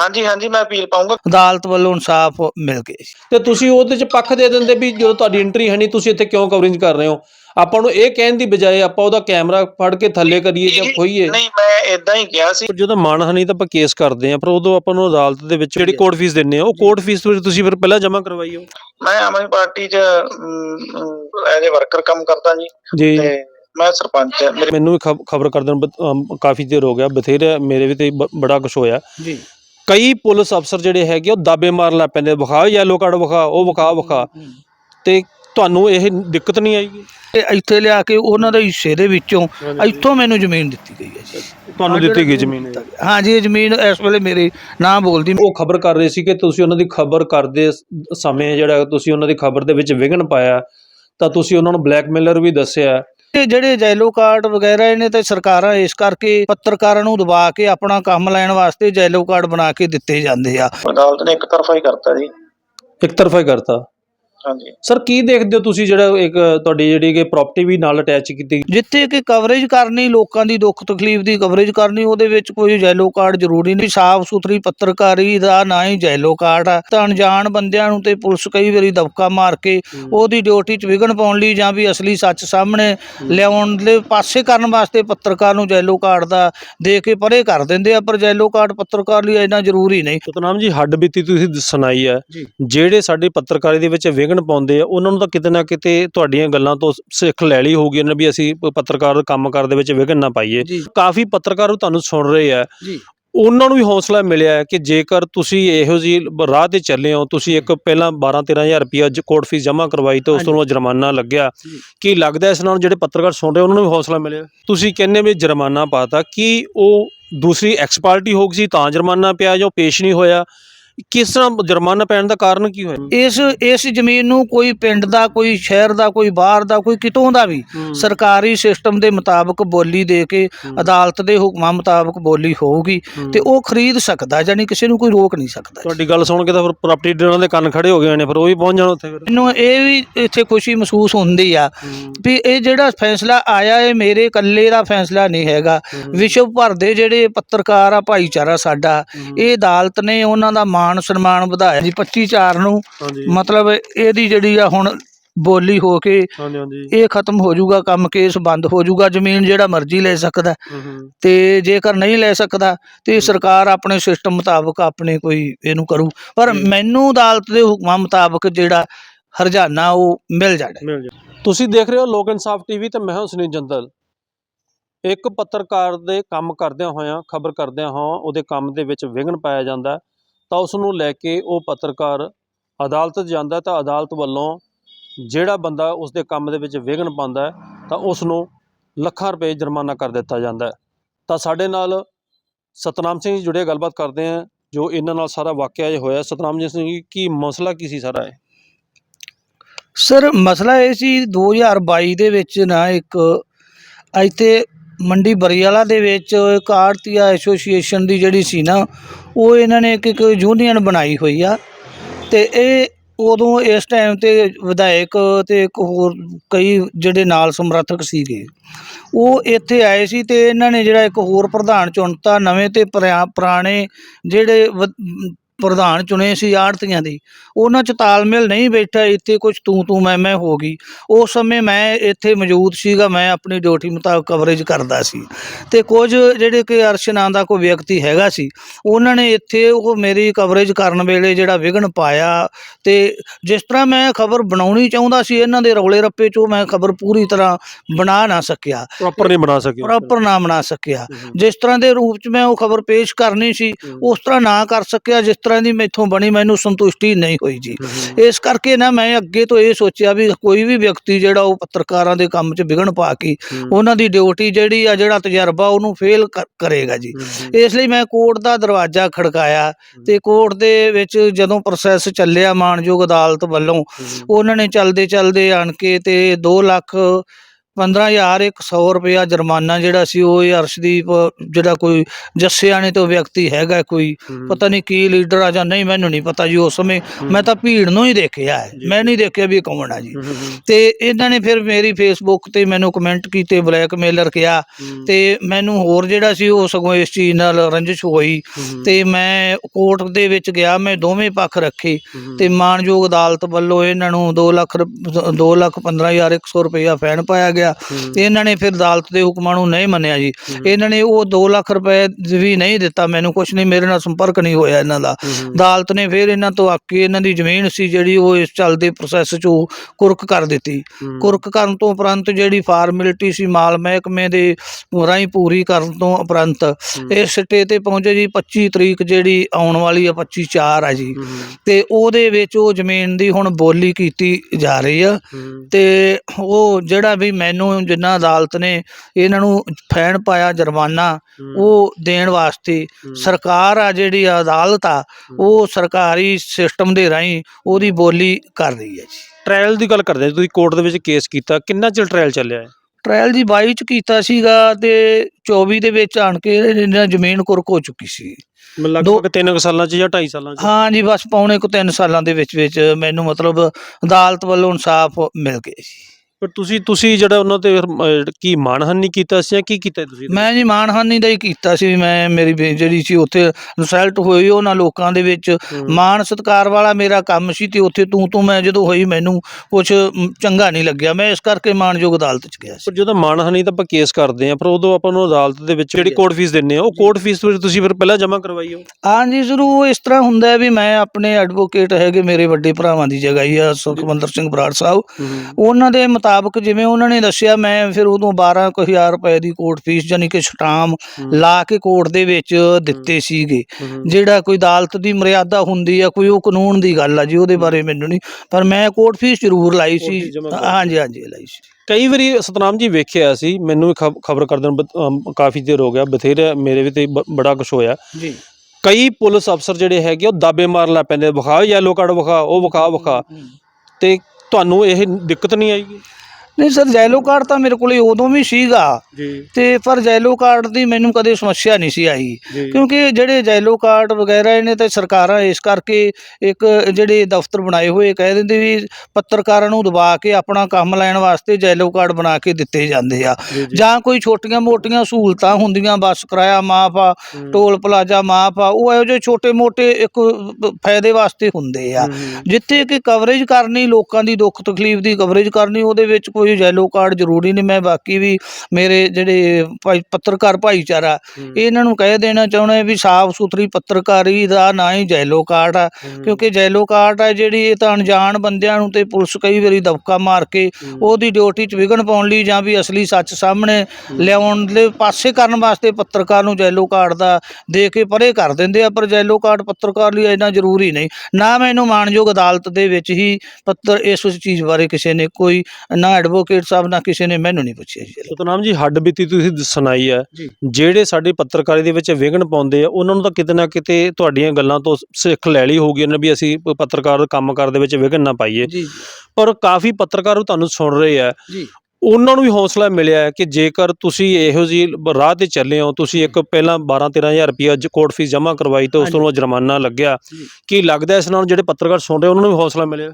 ਹਾਂਜੀ ਹਾਂਜੀ ਮੈਂ ਅਪੀਲ ਪਾਉਂਗਾ
ਅਦਾਲਤ ਵੱਲੋਂ ਇਨਸਾਫ ਮਿਲ ਗਿਆ ਜੀ।
ਤੇ ਤੁਸੀਂ ਉਹਦੇ ਚ ਪੱਖ ਦੇ ਦਿੰਦੇ ਵੀ ਜਦੋਂ ਤੁਹਾਡੀ ਐਂਟਰੀ ਹੈ ਨਹੀਂ ਤੁਸੀਂ ਇੱਥੇ ਕਿਉਂ ਕਵਰਿੰਗ ਕਰ ਰਹੇ ਹੋ? ਆਪਾਂ ਨੂੰ ਇਹ ਕਹਿਣ ਦੀ ਬਜਾਏ ਆਪਾਂ ਉਹਦਾ ਕੈਮਰਾ ਫੜ ਕੇ ਥੱਲੇ ਕਰੀਏ ਜਾਂ ਖੋਈਏ
ਨਹੀਂ ਮੈਂ ਇਦਾਂ ਹੀ ਕਿਹਾ ਸੀ।
ਜਦੋਂ ਮਾਨਹਾਨੀ ਤਾਂ ਆਪਾਂ ਕੇਸ ਕਰਦੇ ਆ ਪਰ ਉਦੋਂ ਆਪਾਂ ਨੂੰ ਅਦਾਲਤ ਦੇ ਵਿੱਚ ਜਿਹੜੀ ਕੋਰਟ ਫੀਸ ਦਿੰਨੇ ਆ ਉਹ ਕੋਰਟ ਫੀਸ ਤੁਸੀਂ ਫਿਰ ਪਹਿਲਾਂ ਜਮ੍ਹਾਂ ਕਰਵਾਈਓ
ਮੈਂ ਆਮ ਆਦਮੀ ਪਾਰਟੀ 'ਚ ਐਜ਼ ਅ ਵਰਕਰ ਕੰਮ ਕਰਦਾ ਜੀ।
ਜੀ।
ਤੇ ਮੈਂ ਸਰਪੰਚ ਹਾਂ।
ਮੈਨੂੰ ਵੀ ਖਬਰ ਕਰਦੇ ਨੂੰ ਬ- ਅਮ ਕਾਫੀ ਦੇਰ ਹੋ ਗਿਆ। ਬਥੇਰੇ ਮੇਰੇ ਵੀ ਤੇ ਬੜਾ ਕੁਝ ਹੋਇਆ।
ਜੀ।
ਕਈ ਪੁਲਿਸ ਅਫਸਰ ਜਿਹੜੇ ਹੈਗੇ ਉਹ ਦਾਬੇ ਮਾਰਨ ਲੱਗ ਪੈਂਦੇ ਵਿਖਾ ਯੈਲੋ ਕਾਰਡ ਵਿਖਾ ਉਹ ਵਿਖਾ ਵਿਖਾ। ਤੇ ਤੁਹਾਨੂੰ ਇਹ ਦਿੱਕਤ ਨਹੀਂ ਆਏਗੀ
ਤੇ ਇੱਥੇ ਲਿਆ ਕੇ ਉਹਨਾਂ ਦੇ ਹਿੱਸੇ ਦੇ ਵਿੱਚੋਂ ਇੱਥੋਂ ਮੈਨੂੰ ਜ਼ਮੀਨ ਦਿੱਤੀ ਗਈ ਹੈ ਜੀ।
ਤੁਹਾਨੂੰ ਦਿੱਤੀ ਗਈ ਜ਼ਮੀਨ ਇਹ।
ਹਾਂਜੀ ਇਹ ਜ਼ਮੀਨ ਇਸ ਵੇਲੇ ਮੇਰੇ ਨਾਂ ਬੋਲਦੀ
ਉਹ ਖਬਰ ਕਰ ਰਹੇ ਸੀ ਕਿ ਤੁਸੀਂ ਉਹਨਾਂ ਦੀ ਖਬਰ ਕਰਦੇ ਸਮੇਂ ਜਿਹੜਾ ਤੁਸੀਂ ਉਹਨਾਂ ਦੀ ਖਬਰ ਦੇ ਵਿੱਚ ਵਿਘਨ ਪਾਇਆ ਤਾਂ ਤੁਸੀਂ ਉਹਨਾਂ ਨੂੰ ਬਲੈਕਮੇਲਰ ਵੀ ਦੱਸਿਆ।
ਇਹ ਜਿਹੜੇ ਜੈਲੋ ਕਾਰਡ ਵਗੈਰਾ ਇਹਨੇ ਤੇ ਸਰਕਾਰਾਂ ਇਸ ਕਰਕੇ ਪੱਤਰਕਾਰਾਂ ਨੂੰ ਦਬਾ ਕੇ ਆਪਣਾ ਕੰਮ ਲੈਣ ਵਾਸਤੇ ਜੈਲੋ ਕਾਰਡ ਬਣਾ ਕੇ ਦਿੱਤੇ ਜਾਂਦੇ ਆ।
ਅਦਾਲਤ ਨੇ ਇੱਕ ਤਰਫਾ ਹੀ ਕਰਤਾ ਜੀ।
ਇੱਕ ਤਰਫਾ ਹੀ ਕਰਤਾ?
ਹਾਂਜੀ।
ਸਰ ਕੀ ਦੇਖਦੇ ਹੋ ਤੁਸੀਂ ਜਿਹੜਾ ਇੱਕ ਤੁਹਾਡੀ ਜਿਹੜੀ ਕਿ ਪ੍ਰਾਪਰਟੀ ਵੀ ਨਾਲ ਅਟੈਚ ਕੀਤੀ?
ਜਿੱਥੇ ਕਿ ਕਵਰੇਜ ਕਰਨੀ ਲੋਕਾਂ ਦੀ ਦੁੱਖ ਤਕਲੀਫ ਦੀ ਕਵਰੇਜ ਕਰਨੀ ਉਹਦੇ ਵਿੱਚ ਕੋਈ ਜੈਲੋ ਕਾਰਡ ਜ਼ਰੂਰੀ ਨਹੀਂ। ਸਾਫ਼ ਸੁਥਰੀ ਪੱਤਰਕਾਰੀ ਦਾ ਨਾ ਹੀ ਜੈਲੋ ਕਾਰਡ ਆ। ਤਾਂ ਅਣਜਾਣ ਬੰਦਿਆਂ ਨੂੰ ਤੇ ਪੁਲਿਸ ਕਈ ਵਾਰੀ ਦਬਕਾ ਮਾਰ ਕੇ ਉਹਦੀ ਡਿਊਟੀ 'ਚ ਵਿਘਨ ਪਾਉਣ ਲਈ ਜਾਂ ਵੀ ਅਸਲੀ ਸੱਚ ਸਾਹਮਣੇ ਲਿਆਉਣ ਦੇ ਪਾਸੇ ਕਰਨ ਵਾਸਤੇ ਪੱਤਰਕਾਰ ਨੂੰ ਜੈਲੋ ਕਾਰਡ ਦਾ ਦੇ ਕੇ ਪਰੇ ਕਰ ਦਿੰਦੇ ਆ। ਪਰ ਜੈਲੋ ਕਾਰਡ ਪੱਤਰਕਾਰ ਲਈ ਇੰਨਾ ਜ਼ਰੂਰੀ ਨਹੀਂ।
ਸਤਨਾਮ ਜੀ ਹੱਡ ਬੀਤੀ ਤੁਸੀਂ ਸੁਣਾਈ ਹੈ
ਜੀ।
ਜਿਹੜੇ ਸਾਡੀ ਪੱਤਰਕਾਰੀ ਦੇ ਵਿੱਚ ਵਿਘਨ ਪਾਉਂਦੇ ਆ ਉਹਨਾਂ ਨੂੰ ਤਾਂ ਕਿਤੇ ਨਾ ਕਿਤੇ ਤੁਹਾਡੀਆਂ ਗੱਲਾਂ ਤੋਂ ਸਿੱਖ ਲੈ ਲਈ ਹੋਊਗੀ ਉਹਨਾਂ ਵੀ ਅਸੀਂ ਪੱਤਰਕਾਰ ਦਾ ਕੰਮ ਕਰਨ ਦੇ ਵਿੱਚ ਵਿਘਨ ਨਾ ਪਾਈਏ। ਕਾਫੀ ਪੱਤਰਕਾਰ ਉਹ ਤੁਹਾਨੂੰ ਸੁਣ ਰਹੇ ਆ। ਉਹਨਾਂ ਨੂੰ ਵੀ ਹੌਸਲਾ ਮਿਲਿਆ ਹੈ ਕਿ ਜੇਕਰ ਤੁਸੀਂ ਇਹੋ ਜੀ ਰਾਹ ਤੇ ਚੱਲੇ ਹੋ ਤੁਸੀਂ ਇੱਕ ਪਹਿਲਾਂ 12 13000 ਰੁਪਇਆ ਕੋਰਟ ਫੀਸ ਜਮ੍ਹਾਂ ਕਰਵਾਈ ਤੇ ਉਸ ਤੋਂ ਬਾਅਦ ਜੁਰਮਾਨਾ ਲੱਗਿਆ। ਕੀ ਲੱਗਦਾ ਇਸ ਨਾਲ ਜਿਹੜੇ ਪੱਤਰਕਾਰ ਸੁਣ ਰਹੇ ਉਹਨਾਂ ਨੂੰ ਵੀ ਹੌਸਲਾ ਮਿਲਿਆ? ਤੁਸੀਂ ਕਹਿੰਦੇ ਵੀ ਜੁਰਮਾਨਾ ਪਾਤਾ? ਕੀ ਉਹ ਦੂਸਰੀ ਐਕਸਪਰਟੀ ਹੋ ਗਈ ਤਾਂ ਜੁਰਮਾਨਾ ਪਿਆ ਜਾਂ ਪੇਸ਼ ਨਹੀਂ ਹੋਇਆ? ਕਿਸ ਤਰ੍ਹਾਂ ਜੁਰਮਾਨਾ ਪੈਣ ਦਾ ਕਾਰਨ ਕੀ ਹੋਇਆ?
ਇਸ ਇਸ ਜ਼ਮੀਨ ਨੂੰ ਕੋਈ ਪਿੰਡ ਦਾ ਕੋਈ ਸ਼ਹਿਰ ਦਾ ਕੋਈ ਬਾਹਰ ਦਾ ਕੋਈ ਕਿਤੋਂ ਦਾ ਵੀ ਸਰਕਾਰੀ ਸਿਸਟਮ ਦੇ ਮੁਤਾਬਕ ਬੋਲੀ ਦੇ ਕੇ ਅਦਾਲਤ ਦੇ ਹੁਕਮਾਂ ਮੁਤਾਬਕ ਬੋਲੀ ਹੋਊਗੀ ਤੇ ਉਹ ਖਰੀਦ ਸਕਦਾ ਯਾਨੀ ਕਿਸੇ ਨੂੰ ਕੋਈ ਰੋਕ ਨਹੀਂ ਸਕਦਾ।
ਤੁਹਾਡੀ ਗੱਲ ਸੁਣ ਕੇ ਤਾਂ ਫਿਰ ਪ੍ਰਾਪਰਟੀ ਡੀਲਰਾਂ ਦੇ ਕੰਨ ਖੜੇ ਹੋ ਗਏ ਨੇ ਫਿਰ ਉਹ ਵੀ ਪਹੁੰਚ ਜਾਣ ਉੱਥੇ ਫਿਰ।
ਮੈਨੂੰ ਇਹ ਵੀ ਇੱਥੇ ਖੁਸ਼ੀ ਮਹਿਸੂਸ ਹੁੰਦੀ ਆ ਵੀ ਇਹ ਜਿਹੜਾ ਫੈਸਲਾ ਆਇਆ ਇਹ ਮੇਰੇ ਇਕੱਲੇ ਦਾ ਫੈਸਲਾ ਨਹੀਂ ਹੈਗਾ। ਵਿਸ਼ਵ ਭਰ ਦੇ ਜਿਹੜੇ ਪੱਤਰਕਾਰ ਆ ਭਾਈਚਾਰਾ ਸਾਡਾ ਇਹ ਅਦਾਲਤ ਨੇ ਉਹਨਾਂ ਦਾ ਮਾਣ ਸਨਮਾਨ ਵਧਾਇਆ ਜੀ 25 4 ਨੂੰ।
ਹਾਂਜੀ।
ਮਤਲਬ ਇਹਦੀ ਜਿਹੜੀ ਆ ਹੁਣ ਬੋਲੀ ਹੋ ਕੇ
ਹਾਂਜੀ ਹਾਂਜੀ।
ਇਹ ਖਤਮ ਹੋ ਜਾਊਗਾ ਕੰਮ ਕੇਸ ਬੰਦ ਹੋ ਜਾਊਗਾ ਜ਼ਮੀਨ ਜਿਹੜਾ ਮਰਜ਼ੀ ਲੈ ਸਕਦਾ।
ਹੂੰ, ਹੂੰ।
ਤੇ ਜੇਕਰ ਨਹੀਂ ਲੈ ਸਕਦਾ ਤੇ ਸਰਕਾਰ ਆਪਣੇ ਸਿਸਟਮ ਮੁਤਾਬਕ ਆਪਣੇ ਕੋਈ ਇਹਨੂੰ ਕਰੂ। ਪਰ ਮੈਨੂੰ ਅਦਾਲਤ ਦੇ ਹੁਕਮਾਂ ਮੁਤਾਬਕ ਜਿਹੜਾ ਹਰਜਾਨਾ ਉਹ ਮਿਲ ਜਾਣਾ।
ਮਿਲ ਜਾ ਤੁਸੀਂ ਦੇਖ ਰਹੇ ਹੋ ਲੋਕ ਇਨਸਾਫ ਟੀਵੀ ਤੇ ਮੈਂ ਹਾਂ ਸੁਨੀਲ ਜੰਦਲ। ਇੱਕ ਪੱਤਰਕਾਰ ਦੇ ਕੰਮ ਕਰਦਿਆਂ ਹੋਇਆਂ ਖਬਰ ਕਰਦਿਆਂ ਹਾਂ ਉਹਦੇ ਕੰਮ ਦੇ ਵਿੱਚ ਵਿਘਨ ਪਾਇਆ ਜਾਂਦਾ। ਹੈ, ਤਾਂ ਉਸ ਨੂੰ ਲੈ ਕੇ ਉਹ ਪੱਤਰਕਾਰ ਅਦਾਲਤ ਜਾਂਦਾ ਤਾਂ ਅਦਾਲਤ ਵੱਲੋਂ ਜਿਹੜਾ ਬੰਦਾ ਉਸ ਦੇ ਕੰਮ ਦੇ ਵਿੱਚ ਵਿਘਨ ਪਾਉਂਦਾ ਤਾਂ ਉਸ ਨੂੰ ਲੱਖਾਂ ਰੁਪਏ ਜੁਰਮਾਨਾ ਕਰ ਦਿੱਤਾ ਜਾਂਦਾ ਤਾਂ ਸਾਡੇ ਨਾਲ ਸਤਨਾਮ ਸਿੰਘ ਜੀ ਜੁੜੇ ਗੱਲਬਾਤ ਕਰਦੇ ਆ ਜੋ ਇਹਨਾਂ ਨਾਲ ਸਾਰਾ ਵਾਕਿਆ ਇਹ ਹੋਇਆ। ਸਤਨਾਮ ਜੀ ਸਿੰਘ ਜੀ ਕੀ ਮਸਲਾ ਕੀ ਸੀ ਸਾਰਾ ਇਹ?
ਸਰ, ਮਸਲਾ ਇਹ ਸੀ 2022 ਦੇ ਵਿੱਚ ਨਾ ਇੱਕ ਇੱਥੇ ਮੰਡੀ ਬਰੀਆਲਾ ਦੇ ਵਿੱਚ ਇੱਕ ਆੜਤੀਆ ਐਸੋਸੀਏਸ਼ਨ ਦੀ ਜਿਹੜੀ ਸੀ ਨਾ, ਉਹ ਇਹਨਾਂ ਨੇ ਇੱਕ ਇੱਕ ਯੂਨੀਅਨ ਬਣਾਈ ਹੋਈ ਆ। ਤੇ ਇਹ ਉਦੋਂ ਇਸ ਟਾਈਮ ਤੇ ਵਿਧਾਇਕ ਤੇ ਇੱਕ ਹੋਰ ਕਈ ਜਿਹੜੇ ਨਾਲ ਸਮਰਥਕ ਸੀਗੇ, ਉਹ ਇੱਥੇ ਆਏ ਸੀ ਤੇ ਇਹਨਾਂ ਨੇ ਜਿਹੜਾ ਇੱਕ ਹੋਰ ਪ੍ਰਧਾਨ ਚੁਣਤਾ, ਨਵੇਂ ਤੇ ਪੁਰਾ- ਪੁਰਾਣੇ ਜਿਹੜੇ ਵ- ਪ੍ਰਧਾਨ ਚੁਣੇ ਸੀ ਆੜਤੀਆਂ ਦੀ। ਉਹਨਾਂ 'ਚ ਤਾਲਮੇਲ ਨਹੀਂ ਬੈਠਾ ਇੱਥੇ ਕੁਝ ਤੂੰ ਤੂੰ ਮੈਂ ਮੈਂ ਹੋ ਗਈ। ਉਸ ਸਮੇਂ ਮੈਂ ਇੱਥੇ ਮੌਜੂਦ ਸੀਗਾ ਮੈਂ ਆਪਣੀ ਡਿਊਟੀ ਮੁਤਾਬਕ ਕਵਰੇਜ ਕਰਦਾ ਸੀ। ਤੇ ਕੁਝ ਜਿਹੜੇ ਕਿ ਅਰਸ਼ ਨਾਂ ਦਾ ਕੋਈ ਵਿਅਕਤੀ ਹੈਗਾ ਸੀ ਉਹਨਾਂ ਨੇ ਇੱਥੇ ਉਹ ਮੇਰੀ ਕਵਰੇਜ ਕਰਨ ਵੇਲੇ ਜਿਹੜਾ ਵਿਘਨ ਪਾਇਆ ਤੇ ਜਿਸ ਤਰ੍ਹਾਂ ਮੈਂ ਖਬਰ ਬਣਾਉਣੀ ਚਾਹੁੰਦਾ ਸੀ ਇਹਨਾਂ ਦੇ ਰੌਲੇ ਰੱਪੇ 'ਚੋਂ ਮੈਂ ਖਬਰ ਪੂਰੀ ਤਰ੍ਹਾਂ ਬਣਾ ਨਾ ਸਕਿਆ।
ਪ੍ਰੋਪਰ ਨਹੀਂ ਬਣਾ ਸਕੇ
ਪ੍ਰੋਪਰ ਨਾ ਬਣਾ ਸਕਿਆ। ਜਿਸ ਤਰ੍ਹਾਂ ਦੇ ਰੂਪ 'ਚ ਮੈਂ ਉਹ ਖਬਰ ਪੇਸ਼ ਕਰਨੀ ਸੀ ਉਸ ਤਰ੍ਹਾਂ ਨਾ ਕਰ ਸਕਿਆ ਜਿਸ ਤਰ੍ਹਾਂ ਦੀ ਮੈਥੋਂ ਬਣੀ ਮੈਨੂੰ ਸੰਤੁਸ਼ਟੀ ਨਹੀਂ ਹੋਈ ਜੀ। ਇਸ ਕਰਕੇ ਨਾ ਮੈਂ ਅੱਗੇ ਤੋਂ ਇਹ ਸੋਚਿਆ ਵੀ ਕੋਈ ਵੀ ਵਿਅਕਤੀ ਜਿਹੜਾ ਉਹ ਪੱਤਰਕਾਰਾਂ ਦੇ ਕੰਮ 'ਚ ਵਿਘਨ ਪਾ ਕੇ ਉਹਨਾਂ ਦੀ ਡਿਊਟੀ ਜਿਹੜੀ ਆ ਜਿਹੜਾ ਤਜਰਬਾ ਉਹਨੂੰ ਫੇਲ ਕਰੇਗਾ ਜੀ। ਇਸ ਲਈ ਮੈਂ ਕੋਰਟ ਦਾ ਦਰਵਾਜ਼ਾ ਖੜਕਾਇਆ ਤੇ ਕੋਰਟ ਦੇ ਵਿੱਚ ਜਦੋਂ ਪ੍ਰੋਸੈਸ ਚੱਲਿਆ ਮਾਨਯੋਗ ਅਦਾਲਤ ਵੱਲੋਂ ਉਹਨਾਂ ਨੇ ਚਲਦੇ ਚਲਦੇ ਆਣ ਕੇ ਤੇ 2 ਲੱਖ 15100 ਰੁਪਇਆ ਜੁਰਮਾਨਾ ਜਿਹੜਾ ਸੀ ਉਹ ਇਹ ਅਰਸ਼ਦੀਪ ਜਿਹੜਾ ਕੋਈ ਜੱਸਿਆਣੇ ਤੋਂ ਵਿਅਕਤੀ ਹੈਗਾ ਕੋਈ ਪਤਾ ਨਹੀਂ ਕੀ ਲੀਡਰ ਆ ਜਾਂ ਨਹੀਂ ਮੈਨੂੰ ਨਹੀਂ ਪਤਾ ਜੀ ਉਸ ਸਮੇਂ। ਮੈਂ ਤਾਂ ਭੀੜ ਨੂੰ ਹੀ ਦੇਖਿਆ ਹੈ। ਮੈਂ ਨਹੀਂ ਦੇਖਿਆ ਵੀ ਕੌਣ ਆ ਜੀ। ਤੇ ਇਹਨਾਂ ਨੇ ਫਿਰ ਮੇਰੀ ਫੇਸਬੁੱਕ ਤੇ ਮੈਨੂੰ ਕਮੈਂਟ ਕੀਤੇ ਬਲੈਕਮੇਲਰ ਕਿਹਾ। ਤੇ ਮੈਨੂੰ ਹੋਰ ਜਿਹੜਾ ਸੀ ਉਹ ਸਗੋਂ ਇਸ ਚੀਜ਼ ਨਾਲ ਰੰਜਿਸ਼ ਹੋਈ। ਤੇ ਮੈਂ ਕੋਰਟ ਦੇ ਵਿੱਚ ਗਿਆ ਮੈਂ ਦੋਵੇਂ ਪੱਖ ਰੱਖੇ। ਤੇ ਮਾਨਯੋਗ ਅਦਾਲਤ ਵੱਲੋਂ ਇਹਨਾਂ ਨੂੰ 2 ਲੱਖ 2 ਲੱਖ 15100 ਰੁਪਇਆ ਫਾਈਨ ਪਾਇਆ ਗਿਆ। ਤੇ ਇਹਨਾਂ ਨੇ ਫਿਰ ਅਦਾਲਤ ਦੇ ਹੁਕਮਾਂ ਨੂੰ ਨਹੀਂ ਮੰਨਿਆ ਜੀ। ਇਹਨਾਂ ਨੇ ਉਹ 2 ਲੱਖ ਰੁਪਏ ਵੀ ਨਹੀਂ ਦਿੱਤਾ। ਮੈਨੂੰ ਕੁਝ ਨਹੀਂ ਮੇਰੇ ਨਾਲ ਸੰਪਰਕ ਨਹੀਂ ਹੋਇਆ ਇਹਨਾਂ ਦਾ। ਅਦਾਲਤ ਨੇ ਫਿਰ ਇਹਨਾਂ ਤੋਂ ਆਕੇ ਇਹਨਾਂ ਦੀ ਜ਼ਮੀਨ ਸੀ ਜਿਹੜੀ ਉਹ ਇਸ ਚੱਲਦੇ ਪ੍ਰੋਸੈਸ 'ਚ ਉਹ ਕੁਰਕ ਕਰ ਦਿੱਤੀ। ਕੁਰਕ ਕਰਨ ਤੋਂ ਉਪਰੰਤ ਜਿਹੜੀ ਫਾਰਮੈਲਿਟੀ ਸੀ ਮਾਲ ਮਹਿਕਮੇ ਦੇ ਰਾਹੀਂ ਪੂਰੀ ਕਰਨ ਤੋਂ ਉਪਰੰਤ ਇਹ ਸਿੱਟੇ ਤੇ ਪਹੁੰਚੇ ਜੀ। 25 ਤਰੀਕ ਜਿਹੜੀ ਆਉਣ ਵਾਲੀ ਆ 25 4 ਆ ਜੀ। ਤੇ ਉਹਦੇ ਵਿੱਚ ਉਹ ਜ਼ਮੀਨ ਦੀ ਹੁਣ ਬੋਲੀ ਕੀਤੀ ਜਾ ਰਹੀ ਆ। ਤੇ ਉਹ ਜਿਹੜਾ ਵੀ ਮੈਨੂੰ ਜਿੰਨਾ ਅਦਾਲਤ ਨੇ ਇਹਨਾਂ ਨੂੰ ਫੈਨ ਪਾਇਆ ਜੁਰਮਾਨਾ ਉਹ ਦੇਣ ਵਾਸਤੇ। ਸਰਕਾਰ ਆ ਜਿਹੜੀ ਅਦਾਲਤ ਆ ਉਹ ਸਰਕਾਰੀ ਸਿਸਟਮ ਦੇ ਰਾਹੀਂ ਉਹਦੀ ਬੋਲੀ ਕਰ ਰਹੀ ਹੈ ਜੀ।
ਟ੍ਰਾਇਲ ਦੀ ਗੱਲ ਕਰਦੇ ਤੁਸੀਂ ਕੋਰਟ ਦੇ ਵਿੱਚ ਕੇਸ ਕੀਤਾ ਕਿੰਨਾ ਚਿਰ ਟ੍ਰਾਇਲ ਚੱਲਿਆ ਹੈ?
ਟ੍ਰਾਇਲ ਜੀ 22 ਚ ਕੀਤਾ ਸੀਗਾ ਤੇ 24 ਦੇ ਵਿੱਚ ਆਣ ਕੇ ਇਹਨਾਂ ਜ਼ਮੀਨ ਕੁਰਕ ਹੋ ਚੁੱਕੀ ਸੀ।
ਲਗਭਗ 3 ਸਾਲਾਂ ਚ ਜਾਂ 2.5 ਸਾਲਾਂ ਚ?
ਹਾਂ ਜੀ ਬਸ ਪੌਣੇ ਕੁ 3 ਸਾਲਾਂ ਦੇ ਵਿੱਚ ਵਿੱਚ ਮੈਨੂੰ ਮਤਲਬ ਅਦਾਲਤ ਵੱਲੋਂ ਇਨਸਾਫ ਮਿਲ ਗਿਆ ਜੀ।
ਪਰ ਤੁਸੀਂ ਤੁਸੀਂ ਜਿਹੜਾ ਉਹਨਾਂ ਤੇ ਅਹ, ਕੀ ਮਾਨਹਾਨੀ ਕੀਤਾ ਸੀ ਜਾਂ ਕੀ ਕੀਤਾ ਤੁਸੀਂ
ਮੈਂ ਜੀ ਮਾਨਹਾਨੀ ਦਾ ਹੀ ਕੀਤਾ ਸੀ ਵੀ ਮੈਂ ਮੇਰੀ ਬੇ- ਜਿਹੜੀ ਸੀ ਉੱਥੇ ਰਿਜ਼ਲਟ ਹੋਈ ਉਹਨਾਂ ਲੋਕਾਂ ਦੇ ਵਿੱਚ। ਮਾਨ ਸਤਕਾਰ ਵਾਲਾ ਮੇਰਾ ਕੰਮ ਸੀ ਤੇ ਉੱਥੇ ਤੂੰ ਤੂੰ ਮੈਂ ਜਦੋਂ ਹੋਈ ਮੈਨੂੰ ਕੁਝ ਚੰਗਾ ਨਹੀਂ ਲੱਗਿਆ। ਮੈਂ ਇਸ ਕਰਕੇ ਮਾਨਯੋਗ ਅਦਾਲਤ ਚ ਗਿਆ ਸੀ।
ਪਰ ਜਦੋਂ ਮਾਨਹਾਨੀ ਦਾ ਆਪਾਂ ਕੇਸ ਕਰਦੇ ਆ ਪਰ ਉਦੋਂ ਆਪਾਂ ਨੂੰ ਅਦਾਲਤ ਦੇ ਵਿੱਚ ਜਿਹੜੀ ਕੋਰਟ ਫੀਸ ਦਿੰਨੇ ਆ ਉਹ ਕੋਰਟ ਫੀਸ ਫਿਰ ਤੁਸੀਂ ਫਿਰ ਪਹਿਲਾਂ ਜਮ੍ਹਾਂ ਕਰਵਾਈ ਹੋ?
ਹਾਂਜੀ ਜ਼ਰੂਰ। ਇਸ ਤਰ੍ਹਾਂ ਹੁੰਦਾ ਹੈ ਵੀ ਮੈਂ ਆਪਣੇ ਐਡਵੋਕੇਟ ਹੈਗੇ ਮੇਰੇ ਵੱਡੇ ਭਰਾਵਾਂ ਦੀ ਜਗ੍ਹਾ ਹੀ ਆ ਸੁਖਮੰਦਰ ਸਿੰਘ ਬਰਾੜ ਸਾਹਿਬ। ਉਹਨਾਂ ਦੇ ਮੁਤਾਬਕ ਜਿਵੇਂ ਉਹਨਾਂ ਨੇ ਦੱਸਿਆ ਮੈਂ ਫਿਰ ਉਦੋਂ 12 ਕੁ ਹਜ਼ਾਰ ਰੁਪਏ ਦੀ ਕੋਰਟ ਫੀਸ ਯਾਨੀ ਕਿ ਸਟਾਮ ਲਾ ਕੇ ਕੋਰਟ ਦੇ ਵਿੱਚ ਦਿੱਤੇ ਸੀਗੇ। ਜਿਹੜਾ ਕੋਈ ਅਦਾਲਤ ਦੀ ਮਰਿਆਦਾ ਹੁੰਦੀ ਆ ਕੋਈ ਉਹ ਕਾਨੂੰਨ ਦੀ ਗੱਲ ਆ ਜੀ ਉਹਦੇ ਬਾਰੇ ਮੈਨੂੰ ਨਹੀਂ ਪਰ ਮੈਂ ਕੋਰਟ ਫੀਸ ਜ਼ਰੂਰ ਲਾਈ ਸੀ। ਹਾਂਜੀ ਹਾਂਜੀ ਲਾਈ ਸੀ।
ਕਈ ਵਾਰੀ ਸਤਨਾਮ ਜੀ ਵੇਖਿਆ ਸੀ ਮੈਨੂੰ ਵੀ ਖਬਰ ਕਰਦੇ ਨੂੰ ਬ- ਅਮ, ਕਾਫੀ ਦੇਰ ਹੋ ਗਿਆ ਬਥੇਰੇ ਮੇਰੇ ਵੀ ਤੇ ਬੜਾ ਕੁਝ ਹੋਇਆ।
ਜੀ।
ਕਈ ਪੁਲਿਸ ਅਫਸਰ ਜਿਹੜੇ ਹੈਗੇ ਉਹ ਦਾਬੇ ਮਾਰਨ ਲੱਗ ਪੈਂਦੇ ਵਿਖਾ ਯੈਲੋ ਕਾਰਡ ਵਿਖਾ ਉਹ ਵਿਖਾ ਵਿਖਾ। ਤੇ ਤੁਹਾਨੂੰ ਇਹ ਦਿੱਕਤ ਨਹੀਂ ਆਏਗੀ?
ਨਹੀਂ ਸਰ ਜੈਲੋ ਕਾਰਡ ਤਾਂ ਮੇਰੇ ਕੋਲੇ ਉਦੋਂ ਵੀ ਸੀਗਾ।
ਜੀ।
ਤੇ ਪਰ ਜੈਲੋ ਕਾਰਡ ਦੀ ਮੈਨੂੰ ਕਦੇ ਸਮੱਸਿਆ ਨਹੀਂ ਸੀ ਆਈ। ਕਿਉਂਕਿ ਜਿਹੜੇ ਜੈਲੋ ਕਾਰਡ ਵਗੈਰਾ ਇਹਨੇ ਤੇ ਸਰਕਾਰਾਂ ਇਸ ਕਰਕੇ ਇੱਕ ਜਿਹੜੇ ਦਫ਼ਤਰ ਬਣਾਏ ਹੋਏ ਕਹਿ ਦਿੰਦੇ ਵੀ ਪੱਤਰਕਾਰਾਂ ਨੂੰ ਦਬਾ ਕੇ ਆਪਣਾ ਕੰਮ ਲੈਣ ਵਾਸਤੇ ਜੈਲੋ ਕਾਰਡ ਬਣਾ ਕੇ ਦਿੱਤੇ ਜਾਂਦੇ ਆ। ਜਾਂ ਕੋਈ ਛੋਟੀਆਂ ਮੋਟੀਆਂ ਸਹੂਲਤਾਂ ਹੁੰਦੀਆਂ ਬੱਸ ਕਿਰਾਇਆ ਮਾਫ ਆ ਟੋਲ ਪਲਾਜ਼ਾ ਮਾਫ ਆ ਉਹ ਇਹੋ ਜਿਹੇ ਛੋਟੇ ਮੋਟੇ ਇੱਕ ਫਾਇਦੇ ਵਾਸਤੇ ਹੁੰਦੇ ਆ। ਜਿੱਥੇ ਕਿ ਕਵਰੇਜ ਕਰਨੀ ਲੋਕਾਂ ਦੀ ਦੁੱਖ ਤਕਲੀਫ ਦੀ ਕਵਰੇਜ ਕਰਨੀ ਉਹਦੇ ਵਿੱਚ ਕੋਈ ਜੈਲੋ ਕਾਰਡ ਜ਼ਰੂਰੀ ਨਹੀਂ ਮੈਂ ਬਾਕੀ ਵੀ ਮੇਰੇ ਜਿਹੜੇ ਭਾਈ ਪੱਤਰਕਾਰ ਭਾਈਚਾਰਾ ਇਹਨਾਂ ਨੂੰ ਕਹਿ ਦੇਣਾ ਚਾਹੁੰਦਾ ਵੀ ਸਾਫ਼ ਸੁਥਰੀ ਪੱਤਰਕਾਰੀ ਦਾ ਨਾ ਹੀ ਜੈਲੋ ਕਾਰਡ ਆ ਕਿਉਂਕਿ ਜੈਲੋ ਕਾਰਡ ਆ ਜਿਹੜੀ ਇਹ ਤਾਂ ਅਣਜਾਣ ਬੰਦਿਆਂ ਨੂੰ ਤੇ ਪੁਲਿਸ ਕਈ ਵਾਰੀ ਦਬਕਾ ਮਾਰ ਕੇ ਉਹਦੀ ਡਿਊਟੀ 'ਚ ਵਿਘਨ ਪਾਉਣ ਲਈ ਜਾਂ ਵੀ ਅਸਲੀ ਸੱਚ ਸਾਹਮਣੇ ਲਿਆਉਣ ਦੇ ਪਾਸੇ ਕਰਨ ਵਾਸਤੇ ਪੱਤਰਕਾਰ ਨੂੰ ਜੈਲੋ ਕਾਰਡ ਦਾ ਦੇ ਕੇ ਪਰੇ ਕਰ ਦਿੰਦੇ ਆ ਪਰ ਜੈਲੋ ਕਾਰਡ ਪੱਤਰਕਾਰ ਲਈ ਇੰਨਾ ਜ਼ਰੂਰੀ ਨਹੀਂ। ਨਾ ਮੈਨੂੰ ਮਾਣਯੋਗ ਅਦਾਲਤ ਦੇ ਵਿੱਚ ਹੀ ਪੱਤਰ ਇਸ ਚੀਜ਼ ਬਾਰੇ ਕਿਸੇ ਨੇ ਕੋਈ ਨਾ ਐਡਵੋਕੇਟ ਸਾਹਿਬ ਨਾ ਕਿਸੇ ਨੇ ਮੈਨੂੰ ਨਹੀਂ ਪੁੱਛਿਆ ਜੀ
ਸਤਨਾਮ ਜੀ ਹੱਡ ਬੀਤੀ ਤੁਸੀਂ ਦ- ਸੁਣਾਈ ਹੈ
ਜੀ।
ਜਿਹੜੇ ਸਾਡੇ ਪੱਤਰਕਾਰੀ ਦੇ ਵਿੱਚ ਵਿਘਨ ਪਾਉਂਦੇ ਆ ਉਹਨਾਂ ਨੂੰ ਤਾਂ ਕਿਤੇ ਨਾ ਕਿਤੇ ਤੁਹਾਡੀਆਂ ਗੱਲਾਂ ਤੋਂ ਸਿੱਖ ਲੈ ਲਈ ਹੋਊਗੀ ਉਹਨਾਂ ਵੀ ਅਸੀਂ ਪ- ਪੱਤਰਕਾਰ ਕੰਮ ਕਰ ਦੇ ਵਿੱਚ ਵਿਘਨ ਨਾ ਪਾਈਏ।
ਜੀ
ਪਰ ਕਾਫੀ ਪੱਤਰਕਾਰ ਉਹ ਤੁਹਾਨੂੰ ਸੁਣ ਰਹੇ ਆ।
ਜੀ।
ਉਹਨਾਂ ਨੂੰ ਵੀ ਹੌਸਲਾ ਮਿਲਿਆ ਹੈ ਕਿ ਜੇਕਰ ਤੁਸੀਂ ਇਹੋ ਜੀ ਰਾਹ ਤੇ ਚੱਲੇ ਹੋ ਤੁਸੀਂ ਇੱਕ ਪਹਿਲਾਂ 12 13000 ਰੁਪਇਆ ਕੋਰਟ ਫੀਸ ਜਮ੍ਹਾਂ ਕਰਵਾਈ ਤੇ ਉਸ ਤੋਂ ਬਾਅਦ ਜੁਰਮਾਨਾ ਲੱਗਿਆ।
ਜੀ।
ਕੀ ਲੱਗਦਾ ਇਸ ਨਾਲ ਜਿਹੜੇ ਪੱਤਰਕਾਰ ਸੁਣ ਰਹੇ ਉਹਨਾਂ ਨੂੰ ਵੀ ਹੌਸਲਾ ਮਿਲਿਆ?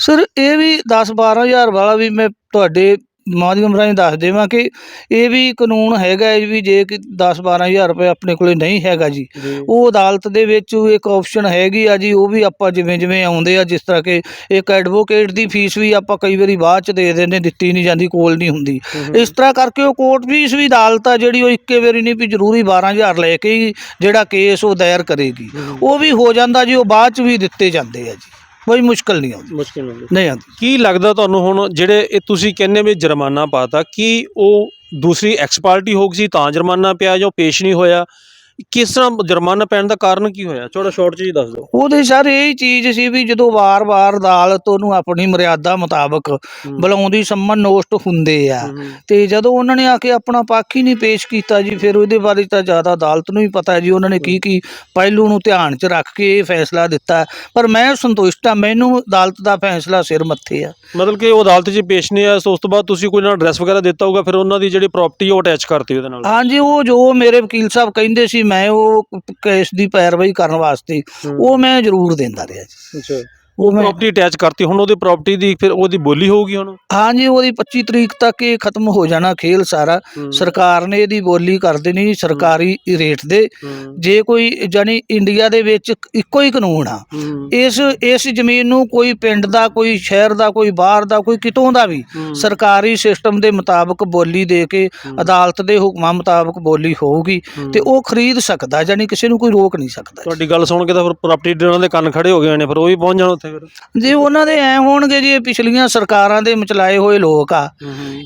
ਸਰ ਇਹ ਵੀ 10 12000 ਵਾਲਾ ਵੀ ਮੈਂ ਤੁਹਾਡੇ ਮਾਧਿਅਮ ਰਾਹੀਂ ਦੱਸ ਦੇਵਾਂ ਕਿ ਇਹ ਵੀ ਕਾਨੂੰਨ ਹੈਗਾ ਵੀ ਜੇ ਕਿ 10 12000 ਰੁਪਏ ਆਪਣੇ ਕੋਲੇ ਨਹੀਂ ਹੈਗਾ ਜੀ। ਉਹ ਅਦਾਲਤ ਦੇ ਵਿੱਚ ਇੱਕ ਆਪਸ਼ਨ ਹੈਗੀ ਆ ਜੀ ਉਹ ਵੀ ਆਪਾਂ ਜਿਵੇਂ ਜਿਵੇਂ ਆਉਂਦੇ ਆ ਜਿਸ ਤਰ੍ਹਾਂ ਕਿ ਇੱਕ ਐਡਵੋਕੇਟ ਦੀ ਫੀਸ ਵੀ ਆਪਾਂ ਕਈ ਵਾਰੀ ਬਾਅਦ ਚ ਦੇ ਦਿੰਦੇ ਦਿੱਤੀ ਨਹੀਂ ਜਾਂਦੀ ਕੋਲ ਨਹੀਂ ਹੁੰਦੀ। ਇਸ ਤਰ੍ਹਾਂ ਕਰਕੇ ਉਹ ਕੋਰਟ ਫੀਸ ਵੀ ਅਦਾਲਤ ਆ ਜਿਹੜੀ ਉਹ ਇੱਕੇ ਵਾਰੀ ਨਹੀਂ ਵੀ ਜ਼ਰੂਰੀ 12000 ਲੈ ਕੇ ਜਿਹੜਾ ਕੇਸ ਉਹ ਦਾਇਰ ਕਰੇਗੀ। ਉਹ ਵੀ ਹੋ ਜਾਂਦਾ ਜੀ ਉਹ ਬਾਅਦ ਚ ਵੀ ਦਿੱਤੇ ਜਾਂਦੇ ਆ ਜੀ। ਕੋਈ ਮੁਸ਼ਕਲ ਨਹੀਂ ਆਉਂਦੀ।
ਮੁਸ਼ਕਿਲ ਹੁੰਦੀ
ਨਹੀਂ ਆਉਂਦੀ।
ਕੀ ਲੱਗਦਾ ਤੁਹਾਨੂੰ ਹੁਣ ਜਿਹੜੇ ਇਹ ਤੁਸੀਂ ਕਹਿੰਦੇ ਵੀ ਜੁਰਮਾਨਾ ਪਾਤਾ ਕੀ ਉਹ ਦੂਸਰੀ ਐਕਸਪਾਰਟੀ ਹੋ ਗਈ ਸੀ ਤਾਂ ਜੁਰਮਾਨਾ ਪਿਆ ਜਾਂ ਪੇਸ਼ ਨਹੀਂ ਹੋਇਆ? ਕਿਸ ਤਰ੍ਹਾਂ ਜੁਰਮਾਨਾ ਪੈਣ ਦਾ ਕਾਰਨ ਕੀ ਹੋਇਆ? ਥੋੜਾ ਸ਼ਾਰਟ ਚ ਹੀ ਦੱਸ ਦਿਓ।
ਉਹਦੇ ਸਰ ਇਹ ਚੀਜ਼ ਸੀ ਵੀ ਜਦੋਂ ਵਾਰ-ਵਾਰ ਅਦਾਲਤ ਉਹਨੂੰ ਆਪਣੀ ਮਰਿਆਦਾ ਮੁਤਾਬਕ ਬੁਲਾਉਂਦੀ ਸੰਮਨ ਨੋਸਟ ਹੁੰਦੇ ਆ। ਤੇ ਜਦੋਂ ਉਹਨਾਂ ਨੇ ਆ ਕੇ ਆਪਣਾ ਪੱਖ ਹੀ ਨਹੀਂ ਪੇਸ਼ ਕੀਤਾ ਜੀ ਫਿਰ ਉਹਦੇ ਬਾਰੇ ਤਾਂ ਜ਼ਿਆਦਾ ਅਦਾਲਤ ਨੂੰ ਹੀ ਪਤਾ ਹੈ ਜੀ ਉਹਨਾਂ ਨੇ ਕੀ ਕੀ ਪਹਿਲੂ ਨੂੰ ਧਿਆਨ 'ਚ ਰੱਖ ਕੇ ਇਹ ਫੈਸਲਾ ਦਿੱਤਾ। ਪਰ ਮੈਂ ਸੰਤੁਸ਼ਟ ਹਾਂ ਮੈਨੂੰ ਅਦਾਲਤ ਦਾ ਫੈਸਲਾ ਸਿਰ ਮੱਥੇ ਆ।
ਮਤਲਬ ਕਿ ਉਹ ਅਦਾਲਤ 'ਚ ਪੇਸ਼ ਨਹੀਂ ਸੋ ਉਸ ਤੋਂ ਬਾਅਦ ਤੁਸੀਂ ਕੋਈ ਨਾ ਐਡਰੈਸ ਵਗੈਰਾ ਦਿੱਤਾ ਹੋਊਗਾ ਫਿਰ ਉਹਨਾਂ ਦੀ ਜਿਹੜੀ ਪ੍ਰਾਪਰਟੀ ਉਹ ਅਟੈਚ ਕਰਤੀ ਉਹਦੇ ਨਾਲ।
ਹਾਂਜੀ ਉਹ ਜੋ ਮੇਰੇ ਵਕੀਲ ਸਾਹਿਬ ਕਹਿੰਦੇ ਸੀ ਮੈਂ ਉਹ ਕੇਸ ਦੀ ਪੈਰਵਾਈ ਕਰਨ ਵਾਸਤੇ ਉਹ ਮੈਂ ਜ਼ਰੂਰ ਦਿੰਦਾ ਰਿਹਾ ਜੀ।
ਅੱਛਾ।
ਉਹ ਮੈਂ
ਪ੍ਰਾਪਰਟੀ ਅਟੈਚ ਕਰਤੀ ਹੁਣ ਉਹਦੀ ਪ੍ਰਾਪਰਟੀ ਦੀ ਫਿਰ ਉਹਦੀ ਬੋਲੀ ਹੋਊਗੀ ਹੁਣ?
ਹਾਂਜੀ ਉਹਦੀ 25 ਤਰੀਕ ਤੱਕ ਇਹ ਖਤਮ ਹੋ ਜਾਣਾ ਖੇਲ ਸਾਰਾ। ਸਰਕਾਰ ਨੇ ਇਹਦੀ ਬੋਲੀ ਕਰ ਦੇਣੀ ਸਰਕਾਰੀ ਰੇਟ ਦੇ। ਜੇ ਕੋਈ ਜਾਨੀ ਇੰਡੀਆ ਦੇ ਵਿੱਚ ਇੱਕੋ ਹੀ ਕਾਨੂੰਨ ਆ ਇਸ ਇਸ ਜ਼ਮੀਨ ਨੂੰ ਕੋਈ ਪਿੰਡ ਦਾ ਕੋਈ ਸ਼ਹਿਰ ਦਾ ਕੋਈ ਬਾਹਰ ਦਾ ਕੋਈ ਕਿਤੋਂ ਦਾ ਵੀ ਸਰਕਾਰੀ ਸਿਸਟਮ ਦੇ ਮੁਤਾਬਕ ਬੋਲੀ ਦੇ ਕੇ ਅਦਾਲਤ ਦੇ ਹੁਕਮਾਂ ਮੁਤਾਬਕ ਬੋਲੀ ਹੋਊਗੀ ਤੇ ਉਹ ਖਰੀਦ ਸਕਦਾ ਜਾਨੀ ਕਿਸੇ ਨੂੰ ਕੋਈ ਰੋਕ ਨਹੀਂ ਸਕਦਾ।
ਤੁਹਾਡੀ ਗੱਲ ਸੁਣ ਕੇ ਤਾਂ ਫਿਰ ਪ੍ਰਾਪਰਟੀ ਡੀਲਰਾਂ ਦੇ ਕੰਨ ਖੜੇ ਹੋ ਗਏ ਨੇ ਫਿਰ ਉਹ ਵੀ ਪਹੁੰਚ ਜਾਣ ਉੱਥੇ। ਫਿਰ?
ਜੇ ਉਹਨਾਂ ਦੇ ਐ ਹੋਣਗੇ ਜੀ ਇਹ ਪਿਛਲੀਆਂ ਸਰਕਾਰਾਂ ਦੇ ਮਚਲਾਏ ਹੋਏ ਲੋਕ ਆ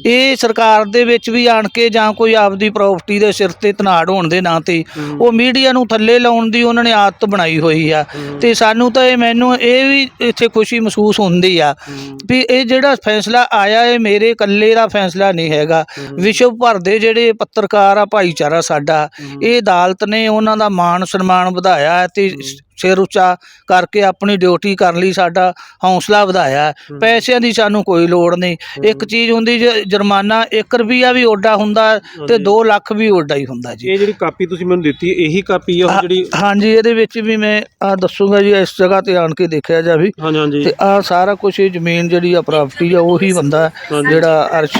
ਇਹ ਸਰਕਾਰ ਦੇ ਵਿੱਚ ਵੀ ਆਣ ਕੇ ਜਾਂ ਕੋਈ ਆਪਦੀ ਪ੍ਰਾਪਰਟੀ ਦੇ ਸਿਰ ਤੇ ਤਨਾੜ ਹੋਣ ਦੇ ਨਾਂ ਤੇ ਉਹ ਮੀਡੀਆ ਨੂੰ ਥੱਲੇ ਲਾਉਣ ਦੀ ਉਹਨਾਂ ਨੇ ਆਦਤ ਬਣਾਈ ਹੋਈ ਆ। ਤੇ ਸਾਨੂੰ ਤਾਂ ਇਹ ਮੈਨੂੰ ਇਹ ਵੀ ਇੱਥੇ ਖੁਸ਼ੀ ਮਹਿਸੂਸ ਹੁੰਦੀ ਆ ਵੀ ਇਹ ਜਿਹੜਾ ਫੈਸਲਾ ਆਇਆ ਇਹ ਮੇਰੇ ਇਕੱਲੇ ਦਾ ਫੈਸਲਾ ਨਹੀਂ ਹੈਗਾ। ਵਿਸ਼ਵ ਭਰ ਦੇ ਜਿਹੜੇ ਪੱਤਰਕਾਰ ਆ ਭਾਈਚਾਰਾ ਸਾਡਾ ਇਹ ਅਦਾਲਤ ਨੇ ਉਹਨਾਂ ਦਾ ਮਾਣ ਸਨਮਾਨ ਵਧਾਇਆ ਤੇ ਸਿਰ ਉੱਚਾ ਕਰਕੇ ਆਪਣੀ ਡਿਊਟੀ ਕਰਨ ਲਈ ਸਾਡਾ ਹੌਸਲਾ ਵਧਾਇਆ। ਪੈਸਿਆਂ ਦੀ ਸਾਨੂੰ ਕੋਈ ਲੋੜ ਨਹੀਂ। ਇੱਕ ਚੀਜ਼ ਹੁੰਦੀ ਜੇ ਜੁਰਮਾਨਾ 1 ਰੁਪਿਆ ਵੀ ਓਡਾ ਹੁੰਦਾ ਤੇ 2 ਲੱਖ ਵੀ ਓਡਾ ਹੀ ਹੁੰਦਾ ਜੀ।
ਇਹ ਜਿਹੜੀ ਕਾਪੀ ਤੁਸੀਂ ਮੈਨੂੰ ਦਿੱਤੀ ਇਹੀ ਕਾਪੀ ਆ ਉਹ ਜਿਹੜੀ
ਹਾਂਜੀ ਇਹਦੇ ਵਿੱਚ ਵੀ ਮੈਂ ਆ ਦੱਸੂਗਾ ਜੀ ਇਸ ਜਗ੍ਹਾ ਤੇ ਆਣ ਕੇ ਦੇਖਿਆ ਜਾਵੇ।
ਹਾਂਜੀ ਹਾਂਜੀ।
ਤੇ ਆ ਸਾਰਾ ਕੁਝ ਇਹ ਜ਼ਮੀਨ ਜਿਹੜੀ ਆ ਪ੍ਰਾਪਰਟੀ ਆ ਉਹੀ ਬੰਦਾ ਜਿਹੜਾ ਅਰਸ਼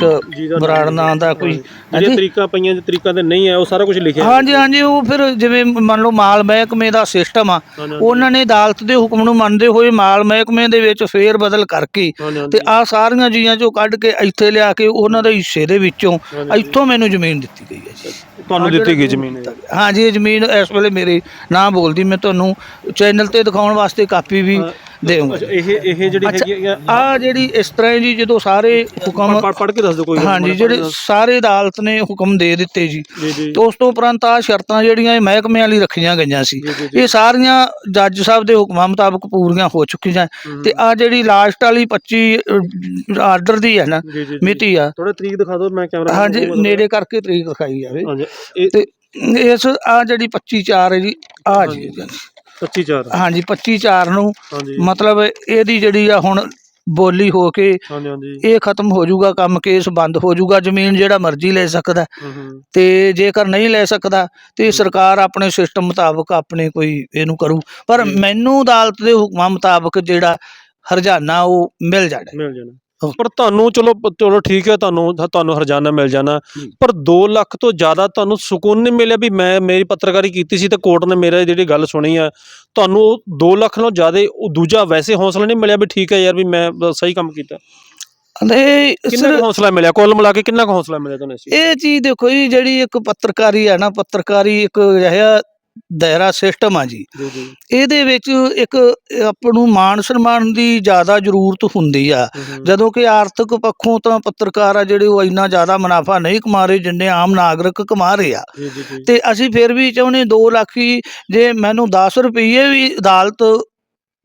ਬਰਾੜ ਨਾਂ ਦਾ ਕੋਈ
ਜਿਹੜੇ ਤਰੀਕਾ ਪਈਆਂ ਜੇ ਤਰੀਕਾ ਤੇ ਨਹੀਂ ਹੈ ਉਹ ਸਾਰਾ ਕੁਝ ਲਿਖਿਆ।
ਹਾਂਜੀ ਹਾਂਜੀ ਉਹ ਫਿਰ ਜਿਵੇਂ ਮੰਨ ਲਓ ਮਾਲ ਮਹਿਕਮੇ ਦਾ ਸਿਸਟਮ ਆ ਉਹਨਾਂ ਨੇ ਅਦਾਲਤ ਦੇ ਹੁਕਮ ਨੂੰ ਮੰਨਦੇ ਹੋਏ ਮਾਲ ਮਹਿਕਮੇ ਦੇ ਵਿੱਚ ਫੇਰ ਬਦਲ ਕਰਕੇ ਤੇ ਆ ਸਾਰੀਆਂ ਚੀਜ਼ਾਂ ਚੋਂ ਕੱਢ ਕੇ ਇੱਥੇ ਲਿਆ ਕੇ ਉਹਨਾਂ ਦੇ ਹਿੱਸੇ ਦੇ ਵਿੱਚੋਂ ਇੱਥੋਂ ਮੈਨੂੰ ਜ਼ਮੀਨ ਦਿੱਤੀ ਗਈ ਹੈ ਜੀ।
ਤੁਹਾਨੂੰ ਦਿੱਤੀ ਗਈ ਜ਼ਮੀਨ ਇਹ।
ਹਾਂਜੀ ਇਹ ਜ਼ਮੀਨ ਇਸ ਵੇਲੇ ਮੇਰੇ ਨਾਂ ਬੋਲਦੀ ਮੈਂ ਤੁਹਾਨੂੰ ਚੈਨਲ ਤੇ ਦਿਖਾਉਣ ਵਾਸਤੇ ਕਾਪੀ ਵੀ ਦੇਵਾਂਗਾ
ਅੱਛਾ ਇਹ ਇਹ ਜਿਹੜੀ ਹੈਗੀ ਆ
ਆ ਜਿਹੜੀ ਇਸ ਤਰ੍ਹਾਂ ਹੈ ਜੀ ਜਦੋਂ ਸਾਰੇ ਹੁਕਮ
ਪੜ ਪੜ ਕੇ ਦੱਸ ਦਿਓ ਕੋਈ
ਹਾਂਜੀ ਜਿਹੜੇ ਸਾਰੇ ਅਦਾਲਤ ਨੇ ਹੁਕਮ ਦੇ ਦਿੱਤੇ ਜੀ ਤੇ ਉਸ ਤੋਂ ਉਪਰੰਤ ਆ ਸ਼ਰਤਾਂ ਜਿਹੜੀਆਂ ਇਹ ਮਹਿਕਮੇ ਵਾਲੀ ਰੱਖੀਆਂ ਗਈਆਂ ਸੀ ਇਹ ਸਾਰੀਆਂ ਜੱਜ ਸਾਹਿਬ ਦੇ ਹੁਕਮਾਂ ਮੁਤਾਬਕ ਪੂਰੀਆਂ ਹੋ ਚੁੱਕੀਆਂ। ਤੇ ਆ ਜਿਹੜੀ ਲਾਸਟ ਵਾਲੀ 25 ਆਰਡਰ ਦੀ ਹੈ ਨਾ ਮਿਤੀ ਆ।
ਥੋੜਾ ਤਰੀਕ ਦਿਖਾ ਦਿਓ ਮੈਂ ਕੈਮਰਾ
ਹਾਂਜੀ ਨੇੜੇ ਕਰਕੇ ਤਰੀਕ ਦਿਖਾਈ ਜਾਵੇ। ਤੇ ਇਸ ਆ ਜਿਹੜੀ 25 4 ਹੈ ਜੀ ਆ ਜੀ।
25 4
ਹਾਂਜੀ 25 4 ਨੂੰ।
ਹਾਂਜੀ।
ਮਤਲਬ ਇਹਦੀ ਜਿਹੜੀ ਆ ਹੁਣ ਬੋਲੀ ਹੋ ਕੇ
ਹਾਂਜੀ ਹਾਂਜੀ।
ਇਹ ਖਤਮ ਹੋ ਜਾਊਗਾ ਕੰਮ ਕੇਸ ਬੰਦ ਹੋ ਜਾਊਗਾ ਜ਼ਮੀਨ ਜਿਹੜਾ ਮਰਜ਼ੀ ਲੈ ਸਕਦਾ। ਤੇ ਜੇਕਰ ਨਹੀਂ ਲੈ ਸਕਦਾ ਤੇ ਸਰਕਾਰ ਆਪਣੇ ਸਿਸਟਮ ਮੁਤਾਬਕ ਆਪਣੇ ਕੋਈ ਇਹਨੂੰ ਕਰੂ। ਪਰ ਮੈਨੂੰ ਅਦਾਲਤ ਦੇ ਹੁਕਮਾਂ ਮੁਤਾਬਕ ਜਿਹੜਾ ਹਰਜਾਨਾ ਉਹ ਮਿਲ ਜਾਣਾ।
ਮਿਲ ਜਾਣਾ। ਪਰ ਤੁਹਾਨੂੰ ਚਲੋ ਚਲੋ ਠੀਕ ਹੈ ਤੁਹਾਨੂੰ ਤੁਹਾਨੂੰ ਹਰਜਾਨਾ ਮਿਲ ਜਾਣਾ। ਪਰ 2 ਲੱਖ ਤੋਂ ਜ਼ਿਆਦਾ ਤੁਹਾਨੂੰ ਸਕੂਨ ਨਹੀਂ ਮਿਲਿਆ ਵੀ ਮੈਂ ਮੇਰੀ ਪੱਤਰਕਾਰੀ ਕੀਤੀ ਸੀ ਤੇ ਕੋਰਟ ਨੇ ਮੇਰੇ ਜਿਹੜੀ ਗੱਲ ਸੁਣੀ ਆ। ਤੁਹਾਨੂੰ 2 ਲੱਖ ਨਾਲੋਂ ਜ਼ਿਆਦਾ ਉਹ ਦੂਜਾ ਵੈਸੇ ਹੌਸਲਾ ਨਹੀਂ ਮਿਲਿਆ ਵੀ ਠੀਕ ਹੈ ਯਾਰ ਵੀ ਮੈਂ ਸਹੀ ਕੰਮ ਕੀਤਾ।
ਤੇ
ਕਿੰਨਾ ਕੁ ਹੌਸਲਾ ਮਿਲਿਆ? ਕੁੱਲ ਮਿਲਾ ਕੇ ਕਿੰਨਾ ਕੁ ਹੌਸਲਾ ਮਿਲਿਆ ਤੁਹਾਨੂੰ ਇਸ ਚੀਜ਼
ਇਹ ਚੀਜ਼ ਦੇਖੋ ਜੀ ਜਿਹੜੀ ਇੱਕ ਪੱਤਰਕਾਰੀ ਹੈ ਨਾ ਪੱਤਰਕਾਰੀ ਇੱਕ ਅਜਿਹਾ ਦਾਇਰਾ ਸਿਸਟਮ ਆ ਜੀ।
ਜੀ ਜੀ।
ਇਹਦੇ ਵਿੱਚ ਇੱਕ ਆਪਾਂ ਨੂੰ ਮਾਣ ਸਨਮਾਨ ਦੀ ਜ਼ਿਆਦਾ ਜ਼ਰੂਰਤ ਹੁੰਦੀ ਆ। ਜਦੋਂ ਕਿ ਆਰਥਿਕ ਪੱਖੋਂ ਤਾਂ ਪੱਤਰਕਾਰ ਆ ਜਿਹੜੇ ਉਹ ਇੰਨਾ ਜ਼ਿਆਦਾ ਮੁਨਾਫਾ ਨਹੀਂ ਕਮਾ ਰਹੇ ਜਿੰਨੇ ਆਮ ਨਾਗਰਿਕ ਕਮਾ ਰਹੇ ਆ। ਤੇ ਅਸੀਂ ਫਿਰ ਵੀ ਚਾਹੁੰਦੇ 2 ਲੱਖ ਹੀ ਜੇ ਮੈਨੂੰ 10 ਰੁਪਏ ਵੀ ਅਦਾਲਤ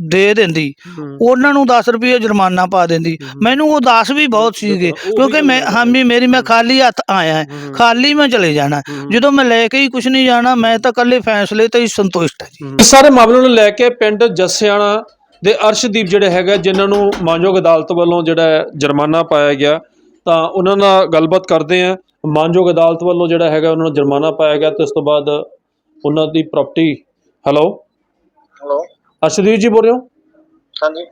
ਦੇ ਦਿੰਦੀ। ਉਹਨਾਂ ਨੂੰ 10 ਰੁਪਏ ਜੁਰਮਾਨਾ ਪਾ ਦਿੰਦੀ। ਮੈਨੂੰ ਉਹ 10 ਵੀ ਬਹੁਤ ਸੀਗੇ ਕਿਉਂਕਿ ਮੈਂ ਹਾਮੀ ਮੇਰੀ ਮੈਂ ਖਾਲੀ ਹੱਥ ਆਇਆ। ਖਾਲੀ ਮੈਂ ਚਲੇ ਜਾਣਾ। ਜਦੋਂ ਮੈਂ ਲੈ ਕੇ ਹੀ ਕੁਝ ਨਹੀਂ ਜਾਣਾ ਮੈਂ ਤਾਂ ਇਕੱਲੇ ਫੈਸਲੇ ਤੇ ਹੀ ਸੰਤੁਸ਼ਟ ਹਾਂ ਜੀ।
ਇਸ ਸਾਰੇ ਮਾਮਲੇ ਨੂੰ ਲੈ ਕੇ ਪਿੰਡ ਜੱਸਿਆਣਾ ਦੇ ਅਰਸ਼ਦੀਪ ਜਿਹੜੇ ਹੈਗਾ ਜਿਨ੍ਹਾਂ ਨੂੰ ਮਾਨਯੋਗ ਅਦਾਲਤ ਵੱਲੋਂ ਜਿਹੜਾ ਜੁਰਮਾਨਾ ਪਾਇਆ ਗਿਆ ਤਾਂ ਉਹਨਾਂ ਨਾਲ ਗੱਲਬਾਤ ਕਰਦੇ ਆ ਮਾਨਯੋਗ ਅਦਾਲਤ ਵੱਲੋਂ ਜਿਹੜਾ ਹੈਗਾ ਉਹਨਾਂ ਨੂੰ ਜੁਰਮਾਨਾ ਪਾਇਆ ਗਿਆ ਤੇ ਉਸ ਤੋਂ ਬਾਅਦ ਉਹਨਾਂ ਦੀ property hello
hello
Arshdeep ji ਬੋਲ ਰਹੇ ਹੋ?
ਹਾਂਜੀ।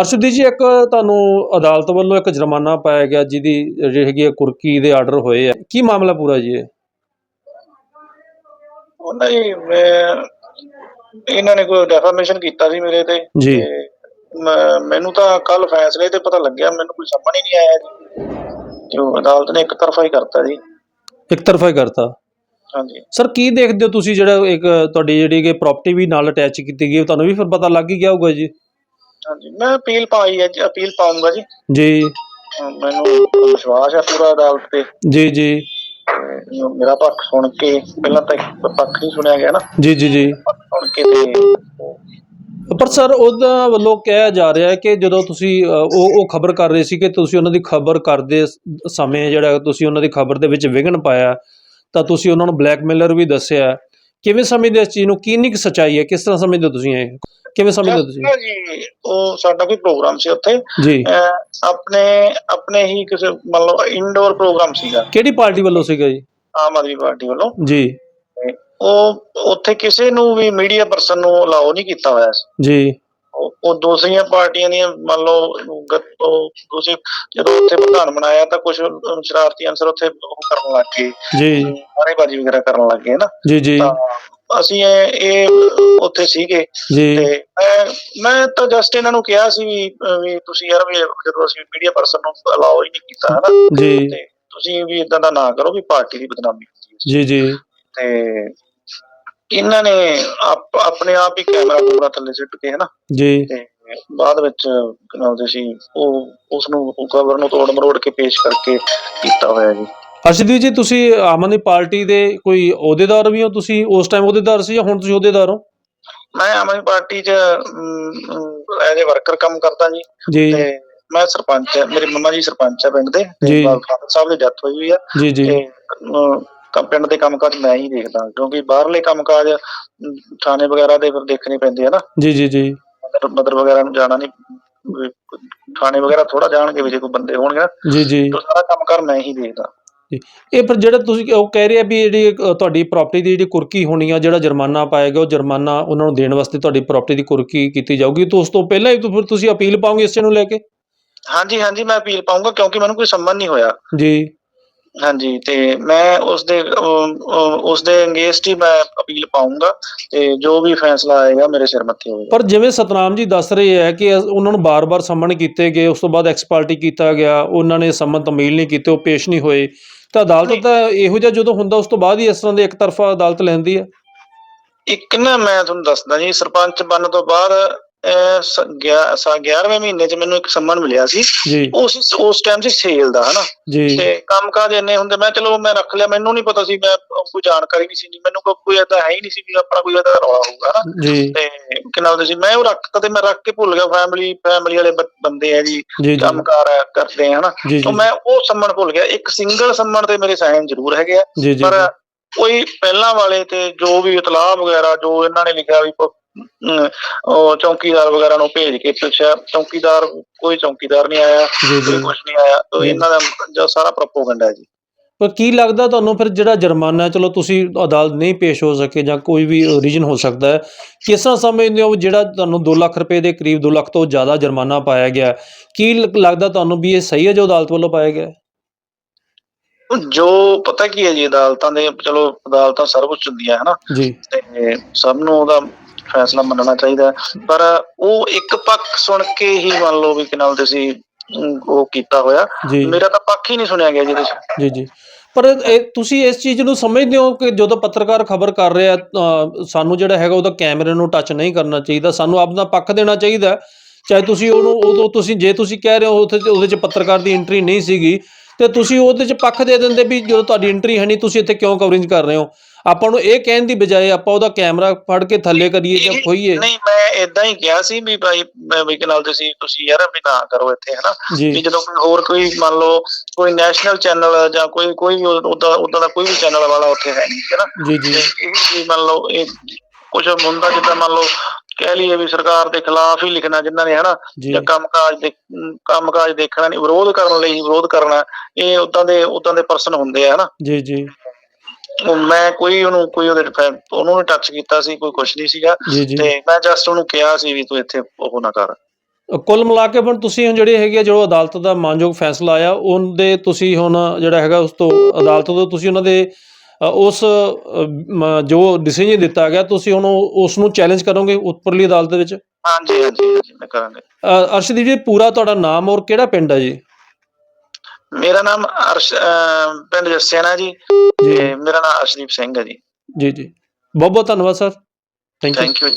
ਅਰਸ਼ਦੀਪ ਜੀ ਇੱਕ ਤੁਹਾਨੂੰ ਅਦਾਲਤ ਵੱਲੋਂ ਇੱਕ ਜੁਰਮਾਨਾ ਪਾਇਆ ਗਿਆ ਜਿਹਦੀ ਜਿਹੜੀ ਹੈਗੀ ਹੈ ਕੁਰਕੀ ਦੇ ਆਰਡਰ ਹੋਏ ਆ। ਕੀ ਮਾਮਲਾ ਪੂਰਾ ਜੀ ਇਹ?
ਉਹਨਾਂ ਜੀ ਮੈਂ ਇਹਨਾਂ ਨੇ ਕੋਈ ਡੈਫਾਮੇਸ਼ਨ ਕੀਤਾ ਸੀ ਮੇਰੇ ਤੇ।
ਜੀ।
ਤੇ ਮੈਂ- ਮੈਨੂੰ ਤਾਂ ਕੱਲ ਫੈਸਲੇ ਤੇ ਪਤਾ ਲੱਗਿਆ ਮੈਨੂੰ ਕੋਈ ਸਮਝ ਹੀ ਨਹੀਂ ਆਇਆ ਜੀ। ਉਹ ਅਦਾਲਤ ਨੇ ਇੱਕ ਤਰਫਾ ਹੀ ਕਰਤਾ ਜੀ।
ਇੱਕ ਤਰਫਾ ਹੀ ਕਰਤਾ।
ਹਾਂਜੀ।
ਸਰ ਕੀ ਦੇਖਦੇ ਹੋ ਤੁਸੀਂ ਜਿਹੜਾ ਇੱਕ ਤੁਹਾਡੀ ਜਿਹੜੀ ਕਿ ਪ੍ਰਾਪਰਟੀ ਵੀ ਨਾਲ ਅਟੈਚ ਕੀਤੀ ਗਈ ਤੁਹਾਨੂੰ ਵੀ ਫਿਰ ਪਤਾ ਲੱਗ ਹੀ ਗਿਆ ਹੋਊਗਾ ਜੀ?
ਹਾਂਜੀ ਮੈਂ ਅਪੀਲ ਪਾਈ ਹੈ ਜੀ ਅਪੀਲ ਪਾਉਂਗਾ ਜੀ।
ਜੀ।
ਅਹ ਮੈਨੂੰ ਵਿਸ਼ਵਾਸ ਹੈ ਪੂਰਾ ਅਦਾਲਤ ਤੇ।
ਜੀ ਜੀ।
ਤੇ ਮੇਰਾ ਪੱਖ ਸੁਣ ਕੇ ਪਹਿਲਾਂ ਤਾਂ ਇੱਕ ਪੱਖ ਨਹੀਂ ਸੁਣਿਆ ਗਿਆ ਨਾ।
ਜੀ ਜੀ ਜੀ।
ਪੱਖ ਸੁਣ ਕੇ ਤੇ
ਪਰ ਸਰ ਉਹਦਾ ਵੱਲੋਂ ਕਿਹਾ ਜਾ ਰਿਹਾ ਹੈ ਕਿ ਜਦੋਂ ਤੁਸੀਂ ਅ, ਉਹ ਉਹ ਖਬਰ ਕਰ ਰਹੇ ਸੀ ਕਿ ਤੁਸੀਂ ਉਹਨਾਂ ਦੀ ਖਬਰ ਕਰਦੇ ਸ- ਸਮੇਂ ਜਿਹੜਾ ਤੁਸੀਂ ਉਹਨਾਂ ਦੀ ਖਬਰ ਦੇ ਵਿੱਚ ਵਿਘਨ ਪਾਇਆ ਤਾਂ ਤੁਸੀਂ ਉਹਨਾਂ ਨੂੰ ਬਲੈਕਮੇਲਰ ਵੀ ਦੱਸਿਆ। ਕਿਵੇਂ ਸਮਝਦੇ ਇਸ ਚੀਜ਼ ਨੂੰ? ਕਿੰਨੀ ਕੁ ਸੱਚਾਈ ਹੈ? ਕਿਸ ਤਰ੍ਹਾਂ ਸਮਝਦੇ ਹੋ ਤੁਸੀਂ ਇਹ? ਕਿਵੇਂ ਸਮਝਦੇ ਹੋ ਤੁਸੀਂ?
ਜੀ ਉਹ ਸਾਡਾ ਕੋਈ ਪ੍ਰੋਗਰਾਮ ਸੀ ਉੱਥੇ।
ਜੀ।
ਆਪਣੇ ਆਪਣੇ ਹੀ ਕਿਸੇ ਮੰਨ ਲਓ ਇਨਡੋਰ ਪ੍ਰੋਗਰਾਮ ਸੀਗਾ।
ਕਿਹੜੀ ਪਾਰਟੀ ਵੱਲੋਂ ਸੀਗਾ ਜੀ?
ਆਮ ਆਦਮੀ ਪਾਰਟੀ ਵੱਲੋਂ।
ਜੀ।
ਉਹ ਉੱਥੇ ਕਿਸੇ ਨੂੰ ਵੀ ਮੀਡੀਆ ਪਰਸਨ ਨੂੰ ਅਲਾਉ ਨਹੀਂ ਕੀਤਾ ਹੋਇਆ ਸੀ।
ਜੀ।
ਉਹ ਦੂਸਰੀਆਂ ਪਾਰਟੀਆਂ ਦੀਆਂ ਮੰਨ ਲਓ ਤੁਸੀਂ ਜਦੋਂ ਉੱਥੇ ਪ੍ਰਧਾਨ ਬਣਾਇਆ ਤਾਂ ਕੁਝ ਸ਼ਰਾਰਤੀ ਅੰਸਰ ਉੱਥੇ ਉਹ ਕਰਨ ਲੱਗ ਗਏ।
ਜੀ।
ਨਾਅਰੇਬਾਜ਼ੀ ਵਗੈਰਾ ਕਰਨ ਲੱਗ ਗਏ ਨਾ।
ਜੀ ਜੀ।
ਤਾਂ ਅਸੀਂ ਇਹ ਉੱਥੇ ਸੀਗੇ। ਤੇ ਮੈਂ ਮੈਂ ਤਾਂ ਜਸਟ ਇਹਨਾਂ ਨੂੰ ਕਿਹਾ ਸੀ ਵੀ ਤੁਸੀਂ ਯਾਰ ਵੀ ਜਦੋਂ ਅਸੀਂ ਮੀਡੀਆ ਪਰਸਨ ਨੂੰ ਅਲਾਉ ਹੀ ਨਹੀਂ ਕੀਤਾ ਹਨਾ
ਜੀ।
ਤੁਸੀਂ ਵੀ ਇਦਾਂ ਦਾ ਨਾ ਕਰੋ ਵੀ ਪਾਰਟੀ ਦੀ ਬਦਨਾਮੀ ਹੁੰਦੀ ਹੈ।
ਜੀ ਜੀ।
ਤੇ ਇਹਨਾਂ ਨੇ ਆਪ- ਆਪਣੇ ਆਪ ਹੀ ਕੈਮਰਾ ਪੂਰਾ ਥੱਲੇ ਸਿੱਟ ਕੇ ਹਨਾ?
ਜੀ।
ਤੇ ਬਾਅਦ ਵਿੱਚ ਕਹਿੰਦੇ ਸੀ ਉਹ ਉਸ ਨੂੰ ਖਬਰ ਨੂੰ ਤੋੜ ਮਰੋੜ ਕੇ ਪੇਸ਼ ਕਰਕੇ ਕੀਤਾ ਹੋਇਆ ਜੀ।
ਅਰਸ਼ਦੀਪ ਜੀ ਤੁਸੀਂ ਆਮ ਆਦਮੀ ਪਾਰਟੀ ਦੇ ਕੋਈ ਅਹੁਦੇਦਾਰ ਵੀ ਹੋ? ਤੁਸੀਂ ਉਸ ਟਾਈਮ ਅਹੁਦੇਦਾਰ ਸੀ ਜਾਂ ਹੁਣ ਤੁਸੀਂ ਅਹੁਦੇਦਾਰ ਹੋ?
ਮੈਂ ਆਮ ਆਦਮੀ ਪਾਰਟੀ 'ਚ ਐਜ਼ ਅ ਵਰਕਰ ਕੰਮ ਕਰਦਾ ਜੀ।
ਜੀ।
ਤੇ ਮੈਂ ਸਰਪੰਚ ਹੈ ਮੇਰੇ ਮੰਮਾ ਜੀ ਸਰਪੰਚ ਹੈ ਪਿੰਡ ਦੇ।
ਜੀ।
ਤੇ ਫਾਦਰ ਸਾਹਿਬ ਦੀ ਡੈਥ ਹੋਈ ਹੋਈ ਆ।
ਜੀ ਜੀ।
ਤੇ ਪਿੰਡ ਦੇ ਕੰਮਕਾਜ ਮੈਂ ਹੀ ਦੇਖਦਾ ਕਿਉਂਕਿ ਬਾਹਰਲੇ ਕੰਮਕਾਜ ਅਮ, ਥਾਣੇ ਵਗੈਰਾ ਦੇ ਫਿਰ ਦੇਖਣੇ ਪੈਂਦੇ ਆ ਨਾ।
ਜੀ ਜੀ ਜੀ।
ਮਦਰ ਮਦਰ ਵਗੈਰਾ ਨੂੰ ਜਾਣਾ ਨਹੀਂ ਥਾਣੇ ਵਗੈਰਾ ਥੋੜਾ ਜਾਣਗੇ ਵੀ ਜੇ ਕੋਈ ਬੰਦੇ ਹੋਣਗੇ ਨਾ।
ਜੀ ਜੀ।
ਤਾਂ ਸਾਰਾ ਕੰਮ ਕਰ ਮੈਂ ਹੀ ਦੇਖਦਾ।
ਇਹ ਪਰ ਜਿਹੜਾ ਤੁਸੀਂ ਉਹ ਕਹਿ ਰਹੇ ਆ ਵੀ ਜਿਹੜੀ ਅ, ਤੁਹਾਡੀ ਪ੍ਰਾਪਰਟੀ ਦੀ ਜਿਹੜੀ ਕੁਰਕੀ ਹੋਣੀ ਆ ਜਿਹੜਾ ਜੁਰਮਾਨਾ ਪਾਏਗਾ ਉਹ ਜੁਰਮਾਨਾ ਉਹਨਾਂ ਨੂੰ ਦੇਣ ਵਾਸਤੇ ਤੁਹਾਡੀ ਪ੍ਰਾਪਰਟੀ ਦੀ ਕੁਰਕੀ ਕੀਤੀ ਜਾਊਗੀ। ਤਾਂ ਉਸ ਤੋਂ ਪਹਿਲਾਂ ਹੀ ਤਾਂ ਫਿਰ ਤੁਸੀਂ ਅਪੀਲ ਪਾਓਗੇ ਇਸ ਚੀਜ਼ ਨੂੰ ਲੈ ਕੇ?
ਹਾਂਜੀ ਹਾਂਜੀ ਮੈਂ ਅਪੀਲ ਪਾਉਂਗਾ ਕਿਉਂਕਿ ਮੈਨੂੰ ਕੋਈ ਸੰਬੰਧ ਨਹੀਂ ਹੋਇਆ।
ਜੀ।
ਹਾਂਜੀ ਤੇ ਮੈਂ ਉਸ ਦੇ ਉਸ ਦੇ ਅੰਗੇਸਟ ਹੀ ਮੈਂ ਅਪੀਲ ਪਾਉਂਗਾ ਤੇ ਜੋ ਵੀ ਫੈਸਲਾ ਆਏਗਾ ਮੇਰੇ ਸਿਰ ਮੱਥੇ ਹੋਵੇਗਾ।
ਪਰ ਜਿਵੇਂ ਸਤਨਾਮ ਜੀ ਦੱਸ ਰਹੇ ਹੈ ਕਿ ਉਹਨਾਂ ਨੂੰ ਬਾਰ-ਬਾਰ ਸੰਮਨ ਕੀਤੇ ਗਏ ਉਸ ਤੋਂ ਬਾਅਦ ਐਕਸਪਾਰਟੀ ਕੀਤਾ ਗਿਆ ਉਹਨਾਂ ਨੇ ਸੰਮਨ ਤਮੀਲ ਨਹੀਂ ਕੀਤੇ ਉਹ ਪੇਸ਼ ਨਹੀਂ ਹੋਏ। ਤਾਂ ਅਦਾਲਤ। ਤਾਂ ਇਹੋ ਜਿਹਾ ਜਦੋਂ ਹੁੰਦਾ ਉਸ ਤੋਂ ਬਾਅਦ ਹੀ ਇਸ ਤਰ੍ਹਾਂ ਦੇ ਇੱਕ ਤਰਫਾ ਅਦਾਲਤ ਲੈਂਦੀ ਹੈ।
ਇੱਕ ਨਾ ਮੈਂ ਤੁਹਾਨੂੰ ਦੱਸਦਾ ਜੀ ਸਰਪੰਚ ਬਣਨ ਤੋਂ ਬਾਅਦ ਸ- ਗਿਆ- ਸਾ 11ਵੇਂ ਮਹੀਨੇ 'ਚ ਮੈਨੂੰ ਇੱਕ ਸੰਮਨ ਮਿਲਿਆ ਸੀ। ਉਸ ਉਸ ਟਾਈਮ ਸੀ ਸੇਲ ਦਾ ਹਨਾ? ਤੇ ਕੰਮਕਾਜ ਇੰਨੇ ਹੁੰਦੇ ਮੈਂ ਚਲੋ ਮੈਂ ਰੱਖ ਲਿਆ ਮੈਨੂੰ ਨਹੀਂ ਪਤਾ ਸੀ ਮੈਂ ਕੋਈ ਜਾਣਕਾਰੀ ਨਹੀਂ ਸੀ ਨਹੀਂ ਮੈਨੂੰ ਕੋਈ- ਏਦਾਂ ਹੈ ਹੀ ਨਹੀਂ ਸੀ ਵੀ ਆਪਣਾ ਕੋਈ ਏਦਾਂ ਦਾ ਰੌਲਾ ਹੋਊਗਾ ਹਨਾ? ਤੇ ਕਿਨਾਲ ਸੀ ਮੈਂ ਉਹ ਰੱਖਤਾ ਤੇ ਮੈਂ ਰੱਖ ਕੇ ਭੁੱਲ ਗਿਆ। ਫੈਮਿਲੀ ਫੈਮਿਲੀ ਵਾਲੇ ਬੰਦੇ ਆ ਜੀ ਕੰਮਕਾਰ ਆ, ਕਰਦੇ ਆ ਹਨਾ? ਤਾਂ ਮੈਂ ਉਹ ਸੰਮਣ ਭੁੱਲ ਗਿਆ। ਇੱਕ ਸਿੰਗਲ ਸੰਮਣ ਤੇ ਮੇਰੇ ਸਾਈਨ ਜ਼ਰੂਰ ਹੈਗੇ ਆ। ਪਰ ਕੋਈ ਪਹਿਲਾਂ ਵਾਲੇ ਤੇ ਜੋ ਵੀ ਇਤਲਾਹ ਵਗੈਰਾ ਜੋ ਇਹਨਾਂ ਨੇ ਲਿਖਿਆ ਵੀ ਉਹ ਚੌਕੀਦਾਰ ਵਗੈਰਾ ਨੂੰ ਭੇਜ ਕੇ ਪੁੱਛਿਆ ਚੌਕੀਦਾਰ ਕੋਈ ਚੌਕੀਦਾਰ ਨਹੀਂ ਆਇਆ
ਜੀ
ਕੋਈ ਕੁਝ ਨਹੀਂ ਆਇਆ ਤਾਂ। ਇਹਨਾਂ ਦਾ ਜੋ ਸਾਰਾ ਪ੍ਰੋਪੋਗੈਂਡਾ ਹੈ ਜੀ
ਪਰ ਕੀ ਲੱਗਦਾ ਤੁਹਾਨੂੰ ਫਿਰ ਜਿਹੜਾ ਜੁਰਮਾਨਾ ਚਲੋ ਤੁਸੀਂ ਅਦਾਲਤ ਨਹੀਂ ਪੇਸ਼ ਹੋ ਸਕੇ ਜਾਂ ਕੋਈ ਵੀ ਰੀਜਨ ਹੋ ਸਕਦਾ ਹੈ ਕਿਸ ਤਰ੍ਹਾਂ ਸਮਝਦੇ ਹੋ ਵੀ ਜਿਹੜਾ ਤੁਹਾਨੂੰ 2 ਲੱਖ ਰੁਪਏ ਦੇ ਕਰੀਬ 2 ਲੱਖ ਤੋਂ ਜ਼ਿਆਦਾ ਜੁਰਮਾਨਾ ਪਾਇਆ ਗਿਆ ਹੈ, ਕੀ ਲ- ਲੱਗਦਾ ਤੁਹਾਨੂੰ ਵੀ ਇਹ ਸਹੀ ਹੈ ਜੋ ਅਦਾਲਤ ਵੱਲੋਂ ਪਾਇਆ ਗਿਆ ਹੈ?
ਜੋ ਪਤਾ ਕੀ ਹੈ ਜੀ ਅਦਾਲਤਾਂ ਦੇ ਚਲੋ ਅਦਾਲਤਾਂ ਸਰਵਉੱਚ ਹੁੰਦੀਆਂ ਹੈ ਨਾ
ਜੀ
ਤੇ ਸਭ ਨੂੰ ਉਹਦਾ ਫੈਸਲਾ ਮੰਨਣਾ ਚਾਹੀਦਾ। ਪਰ ਉਹ ਇੱਕ ਪੱਖ ਸੁਣ ਕੇ ਹੀ ਮੰਨ ਲਓ ਵੀ ਕਿਨਾਲ ਤੁਸੀਂ ਅਮ, ਉਹ ਕੀਤਾ ਹੋਇਆ। ਮੇਰਾ ਤਾਂ ਪੱਖ ਹੀ ਨਹੀਂ ਸੁਣਿਆ ਗਿਆ ਜਿਹਦੇ 'ਚ।
ਜੀ ਜੀ। ਪਰ ਤੁਸੀਂ ਇਸ ਚੀਜ਼ ਨੂੰ ਸਮਝਦੇ ਹੋ ਕਿ ਜਦੋਂ ਪੱਤਰਕਾਰ ਖਬਰ ਕਰ ਰਿਹਾ ਸਾਨੂੰ ਜਿਹੜਾ ਹੈਗਾ ਉਹਦਾ ਕੈਮਰੇ ਨੂੰ ਟੱਚ ਨਹੀਂ ਕਰਨਾ ਚਾਹੀਦਾ। ਸਾਨੂੰ ਆਪਣਾ ਪੱਖ ਦੇਣਾ ਚਾਹੀਦਾ। ਚਾਹੇ ਤੁਸੀਂ ਉਹਨੂੰ ਉਦੋਂ ਤੁਸੀਂ ਜੇ ਤੁਸੀਂ ਕਹਿ ਰਹੇ ਹੋ ਉੱਥੇ ਉਹਦੇ 'ਚ ਪੱਤਰਕਾਰ ਦੀ ਐਂਟਰੀ ਨਹੀਂ ਸੀਗੀ ਤੇ ਤੁਸੀਂ ਉਹਦੇ 'ਚ ਪੱਖ ਦੇ ਦਿੰਦੇ ਵੀ ਜਦੋਂ ਤੁਹਾਡੀ ਐਂਟਰੀ ਹੈ ਨਹੀਂ ਤੁਸੀਂ ਇੱਥੇ ਕਿਉਂ ਕਵਰਿੰਗ ਕਰ ਰਹੇ ਹੋ? ਆਪਾਂ ਨੂੰ ਇਹ ਕਹਿਣ ਦੀ ਬਜਾਏ ਆਪਾਂ ਉਹਦਾ ਕੈਮਰਾ ਫੜ ਕੇ ਥੱਲੇ ਕਰੀਏ ਜਾਂ ਖੋਈਏ
ਨਹੀਂ ਮੈਂ ਇਦਾਂ ਹੀ ਕਿਹਾ ਸੀ ਵੀ ਭਾਈ ਮੈਂ ਵੀ ਨਾਲ ਤੁਸੀਂ ਤੁਸੀਂ ਯਾਰ ਵੀ ਨਾ ਕਰੋ ਇੱਥੇ ਹਨਾ? ਵੀ ਜਦੋਂ ਕੋਈ ਹੋਰ ਕੋਈ ਮੰਨ ਲਓ ਕੋਈ ਨੈਸ਼ਨਲ ਚੈਨਲ ਜਾਂ ਕੋਈ ਕੋਈ ਵੀ ਉਦਾਂ ਉਦਾਂ ਦਾ ਕੋਈ ਵੀ ਚੈਨਲ ਵਾਲਾ ਉੱਥੇ ਹੈ ਨਹੀਂ ਹੈ ਨਾ
ਜੀ। ਜੀ
ਇਹ ਮੰਨ ਲਓ ਇਹ ਕੁਝ ਹੁੰਦਾ ਜਿੱਦਾਂ ਮੰਨ ਲਓ ਕਹਿ ਲਈਏ ਵੀ ਸਰਕਾਰ ਦੇ ਖਿਲਾਫ ਹੀ ਲਿਖਣਾ ਜਿਨ੍ਹਾਂ ਨੇ ਹਨਾ?
ਜੀ।
ਕੰਮਕਾਜ ਦੇ ਕੰਮਕਾਜ ਦੇਖਣਾ ਨਹੀਂ ਵਿਰੋਧ ਕਰਨ ਲਈ ਵਿਰੋਧ ਕਰਨਾ ਇਹ ਉਦਾਂ ਦੇ ਉਦਾਂ ਦੇ ਪਰਸਨ ਹੁੰਦੇ ਆ ਹਨਾ?
ਜੀ ਜੀ।
ਮੈਂ ਕੋਈ ਉਹਨੂੰ ਕੋਈ ਉਹਦੇ ਫੈ- ਉਹਨੂੰ ਟੱਚ ਕੀਤਾ ਸੀ ਕੋਈ ਕੁਝ ਨਹੀਂ ਸੀਗਾ। ਤੇ ਮੈਂ ਜਸਟ ਉਹਨੂੰ ਕਿਹਾ ਸੀ ਵੀ ਤੂੰ ਇੱਥੇ ਉਹ ਨਾ ਕਰ।
ਕੁੱਲ ਮਿਲਾ ਕੇ ਹੁਣ ਤੁਸੀਂ ਹੁਣ ਜਿਹੜੇ ਹੈਗੇ ਜੋ ਅਦਾਲਤ ਦਾ ਮਾਨਯੋਗ ਫੈਸਲਾ ਆਇਆ ਉਹਦੇ ਤੁਸੀਂ ਹੁਣ ਜਿਹੜਾ ਹੈਗਾ ਉਸ ਤੋਂ ਅਦਾਲਤ ਤੋਂ ਤੁਸੀਂ ਉਹਨਾਂ ਦੇ ਉਸ ਜੋ ਡਿਸੀਜਨ ਦਿੱਤਾ ਗਿਆ ਤੁਸੀਂ ਹੁਣ ਉਸ ਨੂੰ ਚੈਲੰਜ ਕਰੋਗੇ ਉੱਪਰਲੀ ਅਦਾਲਤ ਦੇ ਵਿੱਚ?
ਹਾਂਜੀ ਹਾਂਜੀ ਮੈਂ ਕਰਾਂਗੇ।
ਅਰਸ਼ਦੀਪ ਜੀ ਪੂਰਾ ਤੁਹਾਡਾ ਨਾਮ ਔਰ ਕਿਹੜਾ ਪਿੰਡ ਹੈ ਜੀ?
ਮੇਰਾ ਨਾਮ ਅਰਸ਼ ਅਹ ਪਿੰਡ ਜੱਸੇਨਾ ਜੀ
ਜੀ।
ਤੇ ਮੇਰਾ ਨਾਮ ਅਰਸ਼ਦੀਪ ਸਿੰਘ ਹੈ ਜੀ।
ਜੀ ਜੀ। ਬਹੁਤ ਬਹੁਤ ਧੰਨਵਾਦ sir. Thank you
thank you ਜੀ.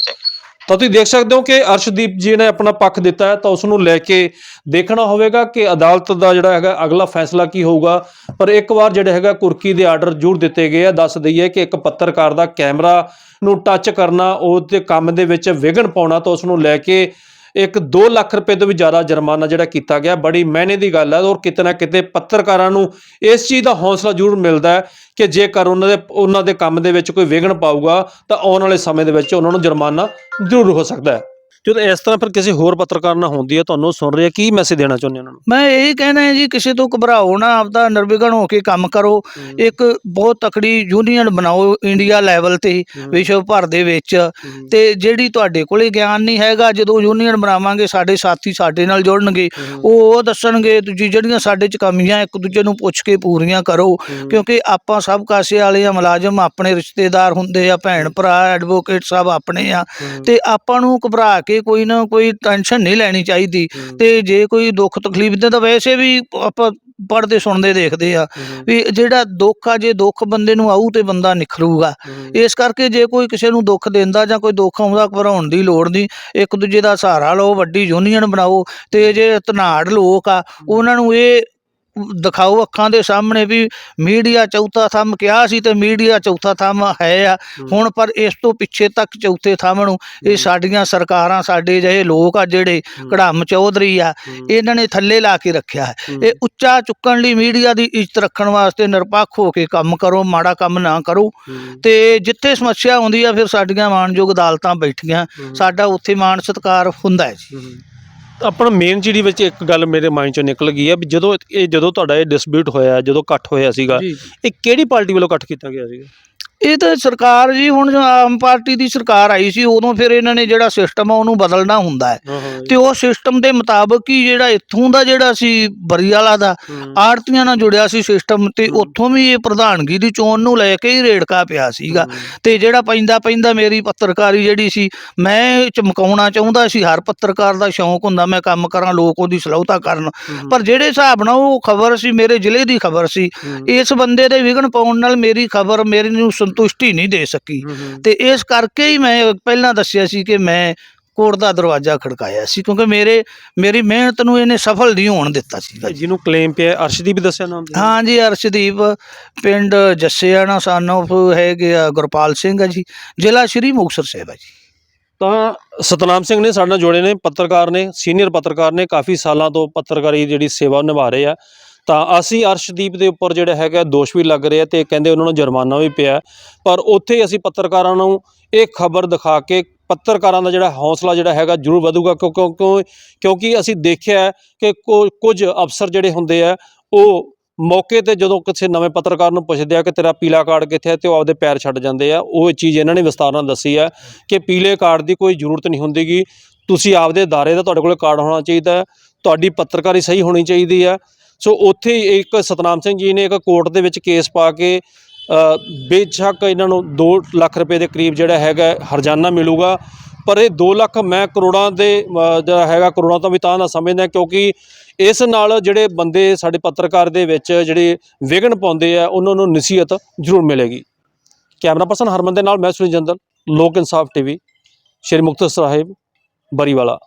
ਤਾਂ ਤੁਸੀਂ ਦੇਖ ਸਕਦੇ ਹੋ ਕਿ ਅਰਸ਼ਦੀਪ ਜੀ ਨੇ ਆਪਣਾ ਪੱਖ ਦਿੱਤਾ ਹੈ ਤਾਂ ਉਸ ਨੂੰ ਲੈ ਕੇ ਦੇਖਣਾ ਹੋਵੇਗਾ ਕਿ ਅਦਾਲਤ ਦਾ ਜਿਹੜਾ ਹੈਗਾ ਅਗਲਾ ਫੈਸਲਾ ਕੀ ਹੋਊਗਾ। ਪਰ ਇੱਕ ਵਾਰ ਜਿਹੜਾ ਹੈਗਾ ਕੁਰਕੀ ਦੇ ਆਰਡਰ ਜ਼ਰੂਰ ਦਿੱਤੇ ਗਏ ਆ। ਦੱਸ ਦਈਏ ਕਿ ਇੱਕ ਪੱਤਰਕਾਰ ਦਾ ਕੈਮਰਾ ਨੂੰ ਟੱਚ ਕਰਨਾ ਉਹਦੇ ਕੰਮ ਦੇ ਵਿੱਚ ਵਿਘਨ ਪਾਉਣਾ ਤਾਂ ਉਸ ਨੂੰ ਲੈ ਕੇ ਇੱਕ 2 ਲੱਖ ਰੁਪਏ ਤੋਂ ਵੀ ਜ਼ਿਆਦਾ ਜੁਰਮਾਨਾ ਜਿਹੜਾ ਕੀਤਾ ਗਿਆ। ਬੜੀ ਮਹਿਨੇ ਦੀ ਗੱਲ ਹੈ ਔਰ ਕਿਤੇ ਨਾ ਕਿਤੇ ਪੱਤਰਕਾਰਾਂ ਨੂੰ ਇਸ ਚੀਜ਼ ਦਾ ਹੌਸਲਾ ਜ਼ਰੂਰ ਮਿਲਦਾ ਹੈ ਕਿ ਜੇਕਰ ਉਹਨਾਂ ਦੇ ਉਹਨਾਂ ਦੇ ਕੰਮ ਦੇ ਵਿੱਚ ਕੋਈ ਵਿਘਨ ਪਾਊਗਾ ਤਾਂ ਆਉਣ ਵਾਲੇ ਸਮੇਂ ਦੇ ਵਿੱਚ ਉਹਨਾਂ ਨੂੰ ਜੁਰਮਾਨਾ ਜ਼ਰੂਰ ਹੋ ਸਕਦਾ ਹੈ। ਜਦੋਂ ਇਸ ਤਰ੍ਹਾਂ ਫਿਰ ਕਿਸੇ ਹੋਰ ਪੱਤਰਕਾਰ ਨਾਲ ਹੁੰਦੀ ਹੈ ਤੁਹਾਨੂੰ ਸੁਣ ਰਿਹਾ ਕੀ ਮੈਸੇਜ ਦੇਣਾ ਚਾਹੁੰਦੇ ਉਹਨਾਂ ਨੂੰ?
ਮੈਂ ਇਹ ਕਹਿਣਾ ਹੈ ਜੀ ਕਿਸੇ ਤੋਂ ਘਬਰਾਓ ਨਾ ਆਪਦਾ ਨਿਰਵਿਘਨ ਹੋ ਕੇ ਕੰਮ ਕਰੋ। ਇੱਕ ਬਹੁਤ ਤਕੜੀ ਯੂਨੀਅਨ ਬਣਾਓ ਇੰਡੀਆ ਲੈਵਲ ਤੇ ਵਿਸ਼ਵ ਭਰ ਦੇ ਵਿੱਚ। ਤੇ ਜਿਹੜੀ ਤੁਹਾਡੇ ਕੋਲੇ ਗਿਆਨ ਨਹੀਂ ਹੈਗਾ ਜਦੋਂ ਯੂਨੀਅਨ ਬਣਾਵਾਂਗੇ ਸਾਡੇ ਸਾਥੀ ਸਾਡੇ ਨਾਲ ਜੁੜਨਗੇ ਉਹ ਉਹ ਦੱਸਣਗੇ ਤੁਸੀਂ ਜਿਹੜੀਆਂ ਸਾਡੇ ਚ ਕਮੀਆਂ ਇੱਕ ਦੂਜੇ ਨੂੰ ਪੁੱਛ ਕੇ ਪੂਰੀਆਂ ਕਰੋ। ਕਿਉਂਕਿ ਆਪਾਂ ਸਭ ਕਾਸੇ ਵਾਲੇ ਆ ਮੁਲਾਜ਼ਮ ਆਪਣੇ ਰਿਸ਼ਤੇਦਾਰ ਹੁੰਦੇ ਆ ਭੈਣ ਭਰਾ ਐਡਵੋਕੇਟ ਸਭ ਆਪਣੇ ਆ। ਤੇ ਆਪਾਂ ਨੂੰ ਘਬਰਾ ਕੇ ਕੋਈ ਨਾ ਕੋਈ ਟੈਨਸ਼ਨ ਨਹੀਂ ਲੈਣੀ ਚਾਹੀਦੀ। ਤੇ ਜੇ ਕੋਈ ਦੁੱਖ ਤਕਲੀਫ ਦੇ ਤਾਂ ਵੈਸੇ ਵੀ ਆਪਾਂ ਪੜ੍ਹਦੇ ਸੁਣਦੇ ਦੇਖਦੇ ਆ ਵੀ ਜਿਹੜਾ ਦੁੱਖ ਆ ਜੇ ਦੁੱਖ ਬੰਦੇ ਨੂੰ ਆਊ ਤੇ ਬੰਦਾ ਨਿਖਰੂਗਾ। ਇਸ ਕਰਕੇ ਜੇ ਕੋਈ ਕਿਸੇ ਨੂੰ ਦੁੱਖ ਦਿੰਦਾ ਜਾਂ ਕੋਈ ਦੁੱਖ ਆਉਂਦਾ ਘਬਰਾਉਣ ਦੀ ਲੋੜ ਨਹੀਂ। ਇੱਕ ਦੂਜੇ ਦਾ ਸਹਾਰਾ ਲਓ ਵੱਡੀ ਯੂਨੀਅਨ ਬਣਾਓ ਤੇ ਜੇ ਧਨਾੜ ਲੋਕ ਆ ਉਹਨਾਂ ਨੂੰ ਇਹ ਦਿਖਾਓ ਅੱਖਾਂ ਦੇ ਸਾਹਮਣੇ ਵੀ ਮੀਡੀਆ ਚੌਥਾ ਥੰਮ ਕਿਹਾ ਸੀ ਤੇ ਮੀਡੀਆ ਚੌਥਾ ਥੰਮ ਹੈ ਆ। ਹੁਣ ਪਰ ਇਸ ਤੋਂ ਪਿੱਛੇ ਤੱਕ ਚੌਥੇ ਥੰਮ ਨੂੰ ਇਹ ਸਾਡੀਆਂ ਸਰਕਾਰਾਂ ਸਾਡੇ ਜਿਹੇ ਲੋਕ ਆ ਜਿਹੜੇ ਕੜਮ ਚੌਧਰੀ ਆ ਇਹਨਾਂ ਨੇ ਥੱਲੇ ਲਾ ਕੇ ਰੱਖਿਆ ਹੈ। ਇਹ ਉੱਚਾ ਚੁੱਕਣ ਲਈ ਮੀਡੀਆ ਦੀ ਇੱਜ਼ਤ ਰੱਖਣ ਵਾਸਤੇ ਨਿਰਪੱਖ ਹੋ ਕੇ ਕੰਮ ਕਰੋ ਮਾੜਾ ਕੰਮ ਨਾ ਕਰੋ। ਤੇ ਜਿੱਥੇ ਸਮੱਸਿਆ ਆਉਂਦੀ ਆ ਫਿਰ ਸਾਡੀਆਂ ਮਾਣਯੋਗ ਅਦਾਲਤਾਂ ਬੈਠੀਆਂ। ਸਾਡਾ ਉੱਥੇ ਮਾਣ ਸਤਿਕਾਰ ਹੁੰਦਾ ਹੈ ਜੀ।
ਆਪਣਾ ਮੇਨ ਜਿਹੜੀ ਵਿੱਚ ਇੱਕ ਗੱਲ ਮੇਰੇ ਮਾਈਂਡ ਚੋਂ ਨਿਕਲ ਗਈ ਹੈ ਵੀ ਜਦੋਂ ਇਹ ਜਦੋਂ ਤੁਹਾਡਾ ਇਹ ਡਿਸਪਿਊਟ ਹੋਇਆ ਜਦੋਂ ਇਕੱਠ ਹੋਇਆ ਸੀਗਾ
ਜੀ।
ਇਹ ਕਿਹੜੀ ਪਾਰਟੀ ਵੱਲੋਂ ਇਕੱਠ ਕੀਤਾ ਗਿਆ ਸੀਗਾ?
ਇਹ ਤਾਂ ਸਰਕਾਰ ਜੀ ਹੁਣ ਜੋ ਆਮ ਪਾਰਟੀ ਦੀ ਸਰਕਾਰ ਆਈ ਸੀ ਉਦੋਂ ਫਿਰ ਇਹਨਾਂ ਨੇ ਜਿਹੜਾ ਸਿਸਟਮ ਆ ਉਹਨੂੰ ਬਦਲਣਾ ਹੁੰਦਾ ਹੈ। ਤੇ ਉਹ ਸਿਸਟਮ ਦੇ ਮੁਤਾਬਕ ਹੀ ਜਿਹੜਾ ਇੱਥੋਂ ਦਾ ਜਿਹੜਾ ਸੀ ਬਰੀਵਾਲਾ ਦਾ ਆੜਤੀਆਂ ਨਾਲ ਜੁੜਿਆ ਸੀ ਸਿਸਟਮ ਤੇ ਉੱਥੋਂ ਵੀ ਇਹ ਪ੍ਰਧਾਨਗੀ ਦੀ ਚੋਣ ਨੂੰ ਲੈ ਕੇ ਹੀ ਰੇੜਕਾ ਪਿਆ ਸੀਗਾ। ਤੇ ਜਿਹੜਾ ਪੈਂਦਾ ਪੈਂਦਾ ਮੇਰੀ ਪੱਤਰਕਾਰੀ ਜਿਹੜੀ ਸੀ ਮੈਂ ਚਮਕਾਉਣਾ ਚਾਹੁੰਦਾ ਸੀ ਹਰ ਪੱਤਰਕਾਰ ਦਾ ਸ਼ੌਂਕ ਹੁੰਦਾ ਮੈਂ ਕੰਮ ਕਰਾਂ ਲੋਕ ਉਹਦੀ ਸਲਾਹਤਾ ਕਰਨ। ਪਰ ਜਿਹੜੇ ਹਿਸਾਬ ਨਾਲ ਉਹ ਖਬਰ ਸੀ ਮੇਰੇ ਜ਼ਿਲ੍ਹੇ ਦੀ ਖਬਰ ਸੀ ਇਸ ਬੰਦੇ ਦੇ ਵਿਘਨ ਪਾਉਣ ਨਾਲ ਮੇਰੀ ਖਬਰ ਮੇਰੀ ਨੂੰ ਸੰਤੁਸ਼ਟੀ ਨਹੀਂ ਦੇ ਸਕੀ। ਤੇ ਇਸ ਕਰਕੇ ਹੀ ਮੈਂ ਪਹਿਲਾਂ ਦੱਸਿਆ ਸੀ ਕਿ ਮੈਂ ਕੋਰਟ ਦਾ ਦਰਵਾਜ਼ਾ ਖੜਕਾਇਆ ਸੀ ਕਿਉਂਕਿ ਮੇਰੇ ਮੇਰੀ ਮਿਹਨਤ ਨੂੰ ਇਹਨੇ ਸਫਲ ਨਹੀਂ ਹੋਣ ਦਿੱਤਾ ਜੀ
ਜਿਹਨੂੰ ਕਲੇਮ ਪਿਆ ਅਰਸ਼ਦੀਪ ਦੱਸਿਆ ਨਾਮ?
ਹਾਂ ਜੀ ਅਰਸ਼ਦੀਪ ਪਿੰਡ ਜੱਸੇਆਣਾ ਸਾਨੋਫ ਹੈਗੇ ਗੁਰਪਾਲ ਸਿੰਘ ਆ ਜੀ ਜ਼ਿਲ੍ਹਾ ਸ਼੍ਰੀ ਮੁਕਤਸਰ ਸਾਹਿਬ ਆ ਜੀ।
ਤਾਂ ਸਤਨਾਮ ਸਿੰਘ ਨੇ ਸਾਡੇ ਨਾਲ ਜੁੜੇ ਨੇ ਪੱਤਰਕਾਰ ਨੇ ਸੀਨੀਅਰ ਪੱਤਰਕਾਰ ਨੇ ਕਾਫੀ ਸਾਲਾਂ ਤੋਂ ਪੱਤਰਕਾਰੀ ਜਿਹੜੀ ਸੇਵਾ ਨਿਭਾ ਰਹੇ ਆ। ਤਾਂ ਅਸੀਂ ਅਰਸ਼ਦੀਪ ਦੇ ਉੱਪਰ ਜਿਹੜਾ ਹੈਗਾ ਦੋਸ਼ ਵੀ ਲੱਗ ਰਿਹਾ ਤੇ ਕਹਿੰਦੇ ਉਹਨਾਂ ਨੂੰ ਜੁਰਮਾਨਾ ਵੀ ਪਿਆ ਪਰ ਉੱਥੇ ਅਸੀਂ ਪੱਤਰਕਾਰਾਂ ਨੂੰ ਇਹ ਖਬਰ ਦਿਖਾ ਕੇ ਪੱਤਰਕਾਰਾਂ ਦਾ ਜਿਹੜਾ ਹੌਸਲਾ ਜਿਹੜਾ ਹੈਗਾ ਜ਼ਰੂਰ ਵਧੂਗਾ, ਕਿਉਂ- ਕਿਉਂ- ਕਿਉਂਕਿ ਅਸੀਂ ਦੇਖਿਆ ਕਿ ਕੁ- ਕੁਝ ਅਫਸਰ ਜਿਹੜੇ ਹੁੰਦੇ ਆ, ਉਹ ਮੌਕੇ ਤੇ ਜਦੋਂ ਕਿਸੇ ਨਵੇਂ ਪੱਤਰਕਾਰ ਨੂੰ ਪੁੱਛਦੇ ਆ ਕਿ ਤੇਰਾ ਪੀਲਾ ਕਾਰਡ ਕਿੱਥੇ ਹੈ ਤੇ ਉਹ ਆਪਦੇ ਪੈਰ ਛੱਡ ਜਾਂਦੇ ਆ, ਉਹ ਚੀਜ਼ ਇਹਨਾਂ ਨੇ ਵਿਸਤਾਰ ਨਾਲ ਦੱਸੀ ਹੈ ਕਿ ਪੀਲੇ ਕਾਰਡ ਦੀ ਕੋਈ ਜ਼ਰੂਰਤ ਨਹੀਂ ਹੁੰਦੀਗੀ। ਤੁਸੀਂ ਆਪਦੇ ਅਦਾਰੇ ਦਾ ਤੁਹਾਡੇ ਕੋਲ ਕਾਰਡ ਹੋਣਾ ਚਾਹੀਦਾ ਤੁਹਾਡੀ ਪੱਤਰਕਾਰੀ ਸਹੀ ਹੋਣੀ ਚਾਹੀਦੀ ਹੈ ਸੋ ਉੱਥੇ ਹੀ ਇੱਕ ਸਤਨਾਮ ਸਿੰਘ ਜੀ ਨੇ ਇੱਕ ਕੋਰਟ ਦੇ ਵਿੱਚ ਕੇਸ ਪਾ ਕੇ ਬੇਸ਼ੱਕ ਇਹਨਾਂ ਨੂੰ 2 ਲੱਖ ਰੁਪਏ ਦੇ ਕਰੀਬ ਜਿਹੜਾ ਹੈਗਾ ਹਰਜਾਨਾ ਮਿਲੂਗਾ, ਪਰ ਇਹ 2 ਲੱਖ ਮੈਂ ਕਰੋੜਾਂ ਦੇ ਜਿਹੜਾ ਹੈਗਾ ਕਰੋੜਾਂ ਤੋਂ ਵੀ ਤਾਂ ਨਾ ਸਮਝਦਾ ਕਿਉਂਕਿ ਇਸ ਨਾਲ ਜਿਹੜੇ ਬੰਦੇ ਸਾਡੇ ਪੱਤਰਕਾਰ ਦੇ ਵਿੱਚ ਜਿਹੜੇ ਵਿਘਨ ਪਾਉਂਦੇ ਆ, ਉਹਨਾਂ ਨੂੰ ਨਸੀਹਤ ਜ਼ਰੂਰ ਮਿਲੇਗੀ। ਕੈਮਰਾ ਪਰਸਨ ਹਰਮਨ ਦੇ ਨਾਲ, ਮੈਂ ਸੁਨੀਲ ਜੰਦਲ, ਲੋਕ ਇਨਸਾਫ ਟੀਵੀ, ਸ਼੍ਰੀ ਮੁਕਤਸਰ ਸਾਹਿਬ, ਬਰੀਵਾਲਾ।